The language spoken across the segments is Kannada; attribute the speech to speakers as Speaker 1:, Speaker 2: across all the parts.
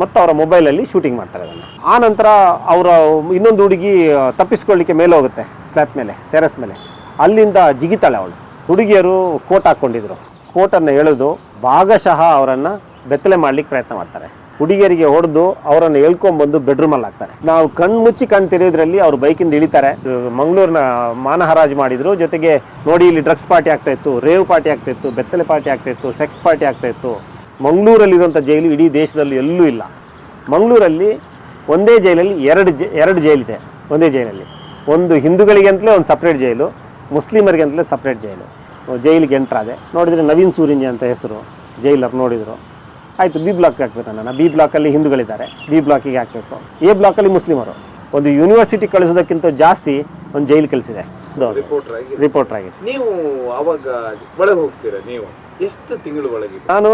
Speaker 1: ಮತ್ತು ಅವರ ಮೊಬೈಲಲ್ಲಿ ಶೂಟಿಂಗ್ ಮಾಡ್ತಾರೆ ಅದನ್ನು. ಆ ನಂತರ ಅವರ ಇನ್ನೊಂದು ಹುಡುಗಿ ತಪ್ಪಿಸ್ಕೊಳ್ಳಿಕ್ಕೆ ಮೇಲೆ ಹೋಗುತ್ತೆ ಸ್ಲ್ಯಾಪ್ ಮೇಲೆ ಟೆರೆಸ್ ಮೇಲೆ. ಅಲ್ಲಿಂದ ಜಿಗಿತಾಳೆ ಅವಳು. ಹುಡುಗಿಯರು ಕೋಟ್ ಹಾಕ್ಕೊಂಡಿದ್ರು. ಕೋಟನ್ನು ಎಳೆದು ಭಾಗಶಃ ಅವರನ್ನು ಬೆತ್ತಲೆ ಮಾಡ್ಲಿಕ್ಕೆ ಪ್ರಯತ್ನ ಮಾಡ್ತಾರೆ. ಹುಡುಗಿಯರಿಗೆ ಹೊಡೆದು ಅವರನ್ನು ಎಳ್ಕೊಂಡ್ಬಂದು ಬೆಡ್ರೂಮಲ್ಲಿ ಹಾಕ್ತಾರೆ. ನಾವು ಕಣ್ಣು ಮುಚ್ಚಿ ಕಣ್ ತೆರೆಯೋದ್ರಲ್ಲಿ ಅವ್ರು ಬೈಕಿಂದ ಇಳಿತಾರೆ. ಮಂಗಳೂರಿನ ಮಾನ ಮಾಡಿದರು. ಜೊತೆಗೆ ನೋಡಿ ಇಲ್ಲಿ ಡ್ರಗ್ಸ್ ಪಾರ್ಟಿ ಆಗ್ತಾಯಿತ್ತು ರೇವ್ ಪಾರ್ಟಿ ಆಗ್ತಾಯಿತ್ತು ಬೆತ್ತಲೆ ಪಾರ್ಟಿ ಆಗ್ತಾಯಿತ್ತು ಸೆಕ್ಸ್ ಪಾರ್ಟಿ ಆಗ್ತಾ ಇತ್ತು. ಮಂಗಳೂರಲ್ಲಿರುವಂಥ ಜೈಲು ಇಡೀ ದೇಶದಲ್ಲಿ ಎಲ್ಲೂ ಇಲ್ಲ. ಮಂಗಳೂರಲ್ಲಿ ಒಂದೇ ಜೈಲಲ್ಲಿ ಎರಡು ಜೆ ಎರಡು ಜೈಲಿದೆ. ಒಂದೇ ಜೈಲಲ್ಲಿ. ಒಂದು ಹಿಂದೂಗಳಿಗೆ ಅಂತಲೇ ಒಂದು ಸಪ್ರೇಟ್ ಜೈಲು. ಮುಸ್ಲಿಮರಿಗೆ ಅಂತಲೇ ಸಪ್ರೇಟ್ ಜೈಲು ಜೈಲಿಗೆ ಎಂಟ್ರಾದೆ ನೋಡಿದರೆ ನವೀನ್ ಸೂರಿಂಜಿ ಅಂತ ಹೆಸರು. ಜೈಲರ್ ನೋಡಿದರು. ಆಯಿತು ಬಿ ಬ್ಲಾಕ್ಗೆ ಹಾಕ್ಬೇಕು ನಾನು ಬಿ ಬ್ಲಾಕಲ್ಲಿ ಹಿಂದೂಗಳಿದ್ದಾರೆ. ಬಿ ಬ್ಲಾಕಿಗೆ ಹಾಕಬೇಕು. ಎ ಬ್ಲಾಕಲ್ಲಿ ಮುಸ್ಲಿಮರು. ಒಂದು ಯೂನಿವರ್ಸಿಟಿ ಕಳಿಸೋದಕ್ಕಿಂತ ಜಾಸ್ತಿ ಒಂದು ಜೈಲು ಕಳಿಸಿದೆ.
Speaker 2: ರಿಪೋರ್ಟರ್ ಆಗಿ. ನೀವು ಅವಾಗ ಒಳಗೆ ಹೋಗ್ತೀರಾ ನೀವು? ಎಷ್ಟು ತಿಂಗಳು ಒಳಗೆ?
Speaker 1: ನಾನು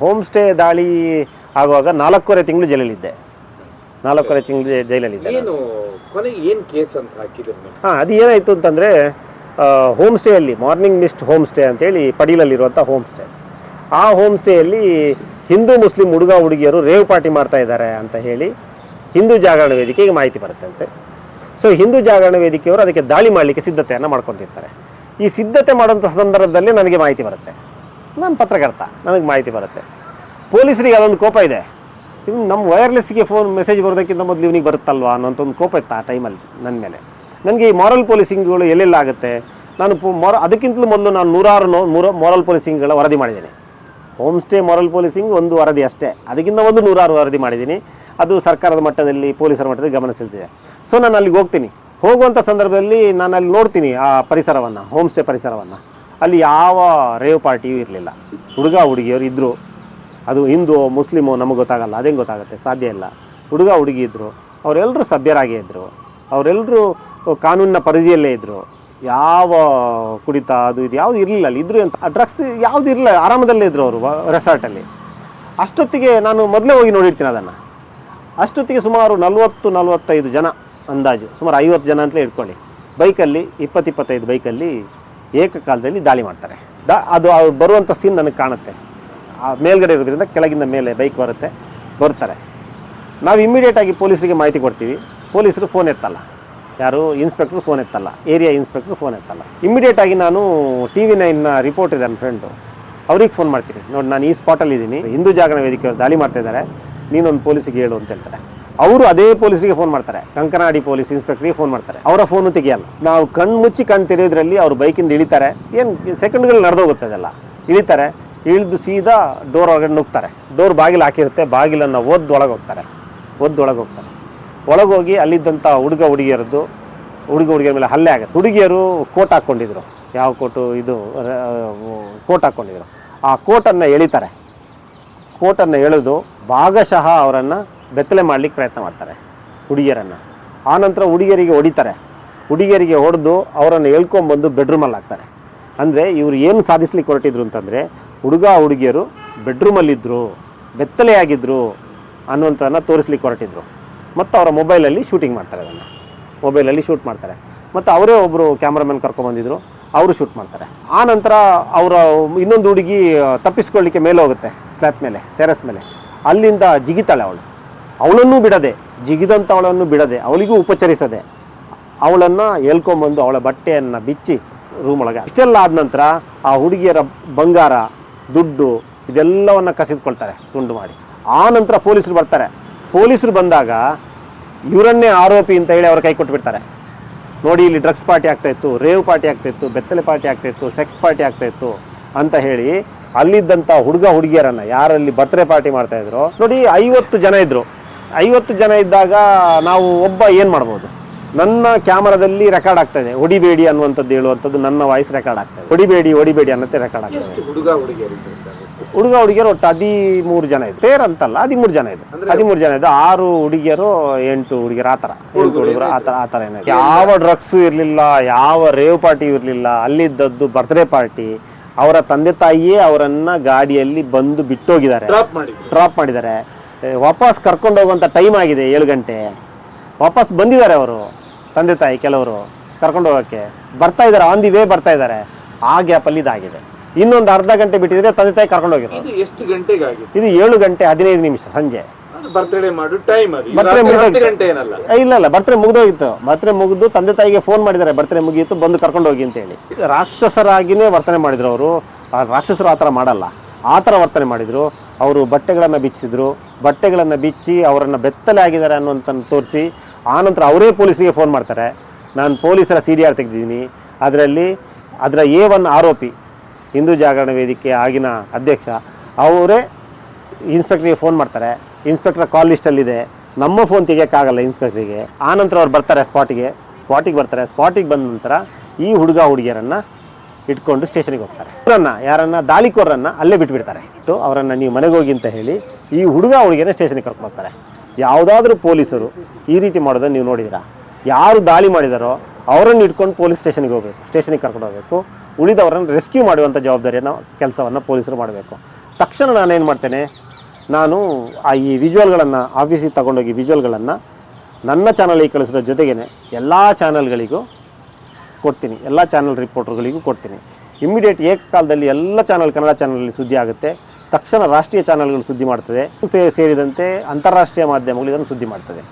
Speaker 1: ಹೋಮ್ ಸ್ಟೇ ದಾಳಿ ಆಗುವಾಗ ನಾಲ್ಕೂವರೆ ತಿಂಗಳು ಜೈಲಲ್ಲಿದ್ದೆ. ನಾಲ್ಕೂವರೆ ತಿಂಗಳು ಜೈಲಲ್ಲಿದ್ದೆ
Speaker 2: ಏನು ಕೊನೆಗೆ ಏನು ಕೇಸ್ ಅಂತ ಹಾಕಿದ್ರು ನೀವು?
Speaker 1: ಹಾಂ ಅದು ಏನಾಯಿತು ಅಂತಂದರೆ ಹೋಮ್ ಸ್ಟೇಯಲ್ಲಿ ಮಾರ್ನಿಂಗ್ ಮಿಸ್ಟ್ ಹೋಮ್ ಸ್ಟೇ ಅಂತೇಳಿ ಪಡೀಲಲ್ಲಿರುವಂಥ ಹೋಮ್ ಸ್ಟೇ. ಆ ಹೋಮ್ ಸ್ಟೇಯಲ್ಲಿ ಹಿಂದೂ ಮುಸ್ಲಿಂ ಹುಡುಗ ಹುಡುಗಿಯರು ರೇವ್ ಪಾರ್ಟಿ ಮಾಡ್ತಾ ಇದ್ದಾರೆ ಅಂತ ಹೇಳಿ ಹಿಂದೂ ಜಾಗರಣ ವೇದಿಕೆಗೆ ಮಾಹಿತಿ ಬರುತ್ತಂತೆ. ಸೊ ಹಿಂದೂ ಜಾಗರಣ ವೇದಿಕೆಯವರು ಅದಕ್ಕೆ ದಾಳಿ ಮಾಡಲಿಕ್ಕೆ ಸಿದ್ಧತೆಯನ್ನು ಮಾಡ್ಕೊತಿರ್ತಾರೆ ಈ ಸಿದ್ಧತೆ ಮಾಡುವಂಥ ಸಂದರ್ಭದಲ್ಲಿ ನನಗೆ ಮಾಹಿತಿ ಬರುತ್ತೆ. ನಾನು ಪತ್ರಕರ್ತ, ನನಗೆ ಮಾಹಿತಿ ಬರುತ್ತೆ. ಪೊಲೀಸರಿಗೆ ಅದೊಂದು ಕೋಪ ಇದೆ. ಇನ್ನು ನಮ್ಮ ವೈರ್ಲೆಸ್ಗೆ ಫೋನ್ ಮೆಸೇಜ್ ಬರೋದಕ್ಕಿಂತ ಮೊದಲು ಇವನಿಗೆ ಬರುತ್ತಲ್ವಾ ಅನ್ನೋಂಥ ಒಂದು ಕೋಪ ಇತ್ತು ಆ ಟೈಮಲ್ಲಿ ನನ್ನ ಮೇಲೆ. ನನಗೆ ಈ ಮಾರಲ್ ಪೊಲೀಸಿಂಗ್ಗಳು ಎಲ್ಲೆಲ್ಲ ಆಗುತ್ತೆ? ನಾನು ಮೊರ ಅದಕ್ಕಿಂತಲೂ ಮೊದಲು ನಾನು ನೂರಾರು ನೂರ ಮಾರಲ್ ಪೊಲೀಸಿಂಗ್ಗಳ ವರದಿ ಮಾಡಿದ್ದೀನಿ. ಹೋಮ್ ಸ್ಟೇ ಮಾರಲ್ ಪೊಲೀಸಿಂಗ್ ಒಂದು ವರದಿ ಅಷ್ಟೇ. ಅದಕ್ಕಿಂತ ಒಂದು ನೂರಾರು ವರದಿ ಮಾಡಿದ್ದೀನಿ. ಅದು ಸರ್ಕಾರದ ಮಟ್ಟದಲ್ಲಿ, ಪೊಲೀಸರ ಮಟ್ಟದಲ್ಲಿ ಗಮನ ಸೊ ನಾನು ಅಲ್ಲಿಗೆ ಹೋಗ್ತೀನಿ. ಹೋಗುವಂಥ ಸಂದರ್ಭದಲ್ಲಿ ನಾನು ಅಲ್ಲಿ ನೋಡ್ತೀನಿ ಆ ಪರಿಸರವನ್ನು ಹೋಮ್ ಸ್ಟೇ ಪರಿಸರವನ್ನು. ಅಲ್ಲಿ ಯಾವ ರೇವ್ ಪಾರ್ಟಿಯೂ ಇರಲಿಲ್ಲ. ಹುಡುಗ ಹುಡುಗಿಯರು ಇದ್ದರು ಅದು ಹಿಂದೂ, ಮುಸ್ಲಿಮು ನಮಗೆ ಗೊತ್ತಾಗಲ್ಲ, ಅದೇನು ಗೊತ್ತಾಗುತ್ತೆ? ಸಾಧ್ಯ ಇಲ್ಲ. ಹುಡುಗ ಹುಡುಗಿ ಇದ್ದರು ಅವರೆಲ್ಲರೂ ಸಭ್ಯರಾಗೇ ಇದ್ದರು ಅವರೆಲ್ಲರೂ ಕಾನೂನಿನ ಪರಿಧಿಯಲ್ಲೇ ಇದ್ದರು ಯಾವ ಕುಡಿತ, ಅದು ಇದು ಯಾವುದು ಇರಲಿಲ್ಲ ಅಲ್ಲಿ. ಇದ್ರು ಅಂತ ಡ್ರಗ್ಸ್ ಯಾವುದು ಇರಲಿಲ್ಲ, ಆರಾಮದಲ್ಲೇ ಇದ್ದರು ಅವರು ರೆಸಾರ್ಟಲ್ಲಿ ಅಷ್ಟೊತ್ತಿಗೆ ನಾನು ಮೊದಲೇ ಹೋಗಿ ನೋಡಿರ್ತೀನಿ ಅದನ್ನು. ಅಷ್ಟೊತ್ತಿಗೆ ಸುಮಾರು ನಲವತ್ತು, ನಲವತ್ತೈದು ಜನ ಅಂದಾಜು, ಸುಮಾರು ಐವತ್ತು ಜನ ಅಂತಲೇ ಇಟ್ಕೊಳ್ಳಿ. ಬೈಕಲ್ಲಿ, ಇಪ್ಪತ್ತು, ಇಪ್ಪತ್ತೈದು ಬೈಕಲ್ಲಿ ಏಕಕಾಲದಲ್ಲಿ ದಾಳಿ ಮಾಡ್ತಾರೆ. ದ, ಅದು ಅವ್ರು ಬರುವಂಥ ಸೀನ್ ನನಗೆ ಕಾಣುತ್ತೆ. ಆ ಮೇಲ್ಗಡೆ ಇರೋದ್ರಿಂದ ಕೆಳಗಿಂದ ಮೇಲೆ ಬೈಕ್ ಬರುತ್ತೆ, ಬರ್ತಾರೆ. ನಾವು ಇಮ್ಮಿಡಿಯೇಟಾಗಿ ಪೊಲೀಸರಿಗೆ ಮಾಹಿತಿ ಕೊಡ್ತೀವಿ. ಪೊಲೀಸರು ಫೋನ್ ಎತ್ತಲ್ಲ. ಯಾರು ಇನ್ಸ್ಪೆಕ್ಟ್ರು ಫೋನ್ ಎತ್ತಲ್ಲ. ಏರಿಯಾ ಇನ್ಸ್ಪೆಕ್ಟ್ರು ಫೋನ್ ಎತ್ತಲ್ಲ. ಇಮ್ಮಿಡಿಯೇಟಾಗಿ ನಾನು ಟಿ ವಿ ನೈನ್ನ ರಿಪೋರ್ಟ್ ಇದೆ ನನ್ನ ಫ್ರೆಂಡು ಅವ್ರಿಗೆ ಫೋನ್ ಮಾಡ್ತೀನಿ. ನೋಡಿ, ನಾನು ಈ ಸ್ಪಾಟಲ್ಲಿ ಇದ್ದೀನಿ ಹಿಂದೂ ಜಾಗರಣ ವೇದಿಕೆಯವರು ದಾಳಿ ಮಾಡ್ತಾ ಇದ್ದಾರೆ. ನೀನೊಂದು ಪೊಲೀಸಿಗೆ ಹೇಳು ಅಂತ ಹೇಳ್ತಾರೆ. ಅವರು ಅದೇ ಪೊಲೀಸರಿಗೆ ಫೋನ್ ಮಾಡ್ತಾರೆ. ಕಂಕನಾಡಿ ಪೊಲೀಸ್ ಇನ್ಸ್ಪೆಕ್ಟರ್ಗೆ ಫೋನ್ ಮಾಡ್ತಾರೆ. ಅವರ ಫೋನು ತೆಗಿಯಲ್ಲ. ನಾವು ಕಣ್ಣು ಮುಚ್ಚಿ ಕಣ್ಣು ತೆರೆಯೋದ್ರಲ್ಲಿ ಅವ್ರು ಬೈಕಿಂದ ಇಳಿತಾರೆ. ಏನು ಸೆಕೆಂಡ್ಗಳು ನಡೆದೋಗುತ್ತೆ ಅದೆಲ್ಲ. ಇಳಿತಾರೆ, ಇಳಿದು ಸೀದಾ ಡೋರ್ ಒಳಗಡೆ ನುಗ್ತಾರೆ. ಡೋರ್ ಬಾಗಿಲು ಹಾಕಿರುತ್ತೆ, ಬಾಗಿಲನ್ನು ಒದ್ದು ಒಳಗೆ ಹೋಗ್ತಾರೆ ಒದ್ದು ಒಳಗೆ ಹೋಗ್ತಾರೆ ಒಳಗೋಗಿ ಅಲ್ಲಿದ್ದಂಥ ಹುಡುಗ ಹುಡುಗಿಯರದ್ದು, ಹುಡುಗ ಹುಡುಗಿಯರ ಮೇಲೆ ಹಲ್ಲೆ ಆಗುತ್ತೆ. ಹುಡುಗಿಯರು ಕೋಟ್ ಹಾಕ್ಕೊಂಡಿದ್ರು. ಯಾವ ಕೋಟು? ಇದು ಕೋಟ್ ಹಾಕ್ಕೊಂಡಿದ್ರು. ಆ ಕೋಟನ್ನು ಎಳಿತಾರೆ. ಕೋಟನ್ನು ಎಳೆದು ಭಾಗಶಃ ಅವರನ್ನು ಬೆತ್ತಲೆ ಮಾಡಲಿಕ್ಕೆ ಪ್ರಯತ್ನ ಮಾಡ್ತಾರೆ ಹುಡುಗಿಯರನ್ನು. ಆನಂತರ ಹುಡುಗಿಯರಿಗೆ ಹೊಡಿತಾರೆ. ಹುಡುಗಿಯರಿಗೆ ಹೊಡೆದು ಅವರನ್ನು ಹೇಳ್ಕೊಂಬಂದು ಬೆಡ್ರೂಮಲ್ಲಿ ಹಾಕ್ತಾರೆ. ಅಂದರೆ ಇವರು ಏನು ಸಾಧಿಸ್ಲಿಕ್ಕೆ ಹೊರಟಿದ್ರು ಅಂತಂದರೆ ಹುಡುಗ ಹುಡುಗಿಯರು ಬೆಡ್ರೂಮಲ್ಲಿದ್ದರು ಬೆತ್ತಲೆಯಾಗಿದ್ದರು ಅನ್ನುವಂಥದ್ದನ್ನು ತೋರಿಸ್ಲಿಕ್ಕೆ ಹೊರಟಿದ್ರು. ಮತ್ತು ಅವರ ಮೊಬೈಲಲ್ಲಿ ಶೂಟಿಂಗ್ ಮಾಡ್ತಾರೆ ಅದನ್ನು. ಮೊಬೈಲಲ್ಲಿ ಶೂಟ್ ಮಾಡ್ತಾರೆ. ಮತ್ತು ಅವರೇ ಒಬ್ಬರು ಕ್ಯಾಮ್ರಾಮನ್ ಕರ್ಕೊಂಬಂದಿದ್ರು, ಅವರು ಶೂಟ್ ಮಾಡ್ತಾರೆ. ಆ ನಂತರ ಅವರ ಇನ್ನೊಂದು ಹುಡುಗಿ ತಪ್ಪಿಸ್ಕೊಳ್ಳಿಕ್ಕೆ ಮೇಲೆ ಹೋಗುತ್ತೆ ಸ್ಲ್ಯಾಪ್ ಮೇಲೆ ಟೆರೆಸ್ ಮೇಲೆ. ಅಲ್ಲಿಂದ ಜಿಗಿತಾಳೆ ಅವಳು. ಅವಳನ್ನು ಬಿಡದೆ ಜಿಗಿದಂಥವಳನ್ನು ಬಿಡದೆ, ಅವಳಿಗೂ ಉಪಚರಿಸದೆ, ಅವಳನ್ನು ಹೇಳ್ಕೊಂಬಂದು ಅವಳ ಬಟ್ಟೆಯನ್ನು ಬಿಚ್ಚಿ ರೂಮ್ ಒಳಗೆ ಇಷ್ಟೆಲ್ಲ ಆದ ನಂತರ ಆ ಹುಡುಗಿಯರ ಬಂಗಾರ, ದುಡ್ಡು ಇದೆಲ್ಲವನ್ನು ಕಸಿದುಕೊಳ್ತಾರೆ, ತುಂಡು ಮಾಡಿ. ಆ ನಂತರ ಪೊಲೀಸರು ಬರ್ತಾರೆ. ಪೊಲೀಸರು ಬಂದಾಗ ಇವರನ್ನೇ ಆರೋಪಿ ಅಂತ ಹೇಳಿ ಅವ್ರ ಕೈ ಕೊಟ್ಬಿಡ್ತಾರೆ. ನೋಡಿ, ಇಲ್ಲಿ ಡ್ರಗ್ಸ್ ಪಾರ್ಟಿ ಆಗ್ತಾಯಿತ್ತು ರೇವ್ ಪಾರ್ಟಿ ಆಗ್ತಾಯಿತ್ತು ಬೆತ್ತಲೆ ಪಾರ್ಟಿ ಆಗ್ತಾಯಿತ್ತು ಸೆಕ್ಸ್ ಪಾರ್ಟಿ ಆಗ್ತಾಯಿತ್ತು ಅಂತ ಹೇಳಿ ಅಲ್ಲಿದ್ದಂಥ ಹುಡುಗ ಹುಡುಗಿಯರನ್ನ ಯಾರಲ್ಲಿ ಬರ್ತ್ಡೇ ಪಾರ್ಟಿ ಮಾಡ್ತಾ ಇದ್ರು, ನೋಡಿ ಐವತ್ತು ಜನ ಇದ್ರು. ಐವತ್ತು ಜನ ಇದ್ದಾಗ ನಾವು ಒಬ್ಬ ಏನು ಮಾಡ್ಬೋದು? ನನ್ನ ಕ್ಯಾಮರಾದಲ್ಲಿ ರೆಕಾರ್ಡ್ ಆಗ್ತಾ ಇದೆ. ಹೊಡಿಬೇಡಿ ಅನ್ನುವಂಥದ್ದು ಹೇಳುವಂಥದ್ದು ನನ್ನ ವಾಯ್ಸ್ ರೆಕಾರ್ಡ್ ಆಗ್ತದೆ ಹೊಡಿಬೇಡಿ ಹೊಡಿಬೇಡಿ ಅನ್ನತ್ತೆ ರೆಕಾರ್ಡ್ ಆಗ್ತದೆ
Speaker 2: ಹುಡುಗ ಹುಡುಗಿಯರಿದ್ರು ಸರ್?
Speaker 1: ಹುಡುಗ ಹುಡುಗಿಯರು ಒಟ್ಟು ಹದಿಮೂರು ಜನ ಇದೆ ಪೇರ್ ಅಂತಲ್ಲ ಹದಿಮೂರು ಜನ
Speaker 2: ಇದೆ.
Speaker 1: ಹದಿಮೂರು ಜನ ಇದೆ. ಆರು ಹುಡುಗಿಯರು ಎಂಟು ಹುಡುಗಿಯರು ಆ ಥರ ಎಂಟು
Speaker 2: ಹುಡುಗರು
Speaker 1: ಆ ಥರ ಆ ಥರ ಏನಾಯ್ತು ಯಾವ ಡ್ರಗ್ಸು ಇರಲಿಲ್ಲ ಯಾವ ರೇವ್ ಪಾರ್ಟಿ ಇರಲಿಲ್ಲ ಅಲ್ಲಿದ್ದದ್ದು ಬರ್ತ್ಡೇ ಪಾರ್ಟಿ ಅವರ ತಂದೆ ತಾಯಿಯೇ ಅವರನ್ನ ಗಾಡಿಯಲ್ಲಿ ಬಂದು ಬಿಟ್ಟೋಗಿದ್ದಾರೆ.
Speaker 2: ಡ್ರಾಪ್
Speaker 1: ಮಾಡಿದ್ದಾರೆ. ವಾಪಸ್ ಕರ್ಕೊಂಡು ಹೋಗುವಂಥ ಟೈಮ್ ಆಗಿದೆ ಏಳು ಗಂಟೆ. ವಾಪಸ್ ಬಂದಿದ್ದಾರೆ ಅವರು ತಂದೆ ತಾಯಿ ಕೆಲವರು ಕರ್ಕೊಂಡು ಹೋಗೋಕ್ಕೆ. ಬರ್ತಾ ಇದ್ದಾರೆ ಆನ್ ದಿ ವೇ ಬರ್ತಾ ಇದ್ದಾರೆ. ಆ ಗ್ಯಾಪಲ್ಲಿ ಇದಾಗಿದೆ. ಇನ್ನೊಂದು ಅರ್ಧ ಗಂಟೆ ಬಿಟ್ಟಿದ್ರೆ ತಂದೆ ತಾಯಿ ಕರ್ಕೊಂಡು ಹೋಗಿರೋದು
Speaker 2: ಇದು ಎಷ್ಟು ಗಂಟೆಗೆ
Speaker 1: ಇದು ಏಳು ಗಂಟೆ ಹದಿನೈದು ನಿಮಿಷ ಸಂಜೆ.
Speaker 2: ಬರ್ತ್ಡೇ ಮಾಡು ಟೈಮ್
Speaker 1: ಇಲ್ಲ ಇಲ್ಲ ಬರ್ತ್ಡೇ ಮುಗ್ದೋಗಿತ್ತು. ಬರ್ತ್ಡೇ ಮುಗಿದು ತಂದೆ ತಾಯಿಗೆ ಫೋನ್ ಮಾಡಿದ್ದಾರೆ ಬರ್ತ್ಡೇ ಮುಗಿಯಿತು ಬಂದು ಕರ್ಕೊಂಡು ಹೋಗಿ ಅಂತ ಹೇಳಿ ರಾಕ್ಷಸರಾಗಿನೇ ವರ್ತನೆ ಮಾಡಿದ್ರು ಅವರು. ಆ ರಾಕ್ಷಸರು ಆ ಥರ ಮಾಡಲ್ಲ. ಆ ಥರ ವರ್ತನೆ ಮಾಡಿದ್ರು. ಅವರು ಬಟ್ಟೆಗಳನ್ನು ಬಿಚ್ಚಿದ್ರು. ಬಟ್ಟೆಗಳನ್ನು ಬಿಚ್ಚಿ ಅವರನ್ನು ಬೆತ್ತಲೆ ಆಗಿದ್ದಾರೆ ಅನ್ನುವಂಥ ತೋರಿಸಿ, ಆನಂತರ ಅವರೇ ಪೊಲೀಸಿಗೆ ಫೋನ್ ಮಾಡ್ತಾರೆ. ನಾನು ಪೊಲೀಸರ ಸಿ ಡಿ ಆರ್ ತೆಗೆದಿದ್ದೀನಿ. ಅದರಲ್ಲಿ ಅದರ ಎ ಒನ್ ಆರೋಪಿ, ಹಿಂದೂ ಜಾಗರಣ ವೇದಿಕೆ ಆಗಿನ ಅಧ್ಯಕ್ಷ, ಅವರೇ ಇನ್ಸ್ಪೆಕ್ಟ್ರಿಗೆ ಫೋನ್ ಮಾಡ್ತಾರೆ. ಇನ್ಸ್ಪೆಕ್ಟರ್ ಕಾಲ್ ಲಿಸ್ಟಲ್ಲಿದೆ. ನಮ್ಮ ಫೋನ್ ತೆಗಿಯೋಕ್ಕಾಗಲ್ಲ ಇನ್ಸ್ಪೆಕ್ಟ್ರಿಗೆ. ಆನಂತರ ಅವ್ರು ಬರ್ತಾರೆ ಸ್ಪಾಟಿಗೆ. ಸ್ಪಾಟಿಗೆ ಬರ್ತಾರೆ. ಸ್ಪಾಟಿಗೆ ಬಂದ ನಂತರ ಈ ಹುಡುಗ ಹುಡುಗಿಯರನ್ನು ಇಟ್ಕೊಂಡು ಸ್ಟೇಷನ್ಗೆ ಹೋಗ್ತಾರೆ. ಅವರನ್ನು, ಯಾರನ್ನ ದಾಳಿಕೋರನ್ನು ಅಲ್ಲೇ ಬಿಟ್ಬಿಡ್ತಾರೆ. ಇಟ್ಟು ಅವರನ್ನು ನೀವು ಮನೆಗೆ ಹೋಗಿ ಅಂತ ಹೇಳಿ ಈ ಹುಡುಗ ಹುಡುಗಿಯನ್ನ ಸ್ಟೇಷನ್ಗೆ ಕರ್ಕೊಂಡು ಹೋಗ್ತಾರೆ. ಯಾವುದಾದ್ರೂ ಪೊಲೀಸರು ಈ ರೀತಿ ಮಾಡೋದನ್ನು ನೀವು ನೋಡಿದಿರಾ ಯಾರು ದಾಳಿ ಮಾಡಿದಾರೋ ಅವರನ್ನು ಇಟ್ಕೊಂಡು ಪೊಲೀಸ್ ಸ್ಟೇಷನ್ಗೆ ಹೋಗಬೇಕು, ಸ್ಟೇಷನಿಗೆ ಕರ್ಕೊಂಡು ಹೋಗಬೇಕು. ಉಳಿದವರನ್ನು ರೆಸ್ಕ್ಯೂ ಮಾಡುವಂಥ ಜವಾಬ್ದಾರಿಯನ್ನು, ಕೆಲಸವನ್ನು ಪೊಲೀಸರು ಮಾಡಬೇಕು. ತಕ್ಷಣ ನಾನೇನು ಮಾಡ್ತೇನೆ? ನಾನು ಆ ಈ ವಿಜುವಲ್ಗಳನ್ನು ಆಫೀಸಿಗೆ ತಗೊಂಡೋಗಿ ವಿಜುವಲ್ಗಳನ್ನು ನನ್ನ ಚಾನಲಿಗೆ ಕಳಿಸೋದ್ರ ಜೊತೆಗೇ ಎಲ್ಲ ಚಾನಲ್ಗಳಿಗೂ ಕೊಡ್ತೀನಿ. ಎಲ್ಲ ಚಾನಲ್ ರಿಪೋರ್ಟರ್ಗಳಿಗೂ ಕೊಡ್ತೀನಿ. ಇಮ್ಮಿಡಿಯೇಟ್ ಏಕಕಾಲದಲ್ಲಿ ಎಲ್ಲ ಚಾನಲ್ ಕನ್ನಡ ಚಾನಲಲ್ಲಿ ಸುದ್ದಿ ಆಗುತ್ತೆ. ತಕ್ಷಣ ರಾಷ್ಟ್ರೀಯ ಚಾನಲ್ಗಳು ಸುದ್ದಿ ಮಾಡ್ತದೆ. ಸೇರಿದಂತೆ ಅಂತಾರಾಷ್ಟ್ರೀಯ ಮಾಧ್ಯಮಗಳು ಇದನ್ನು ಸುದ್ದಿ ಮಾಡ್ತದೆ.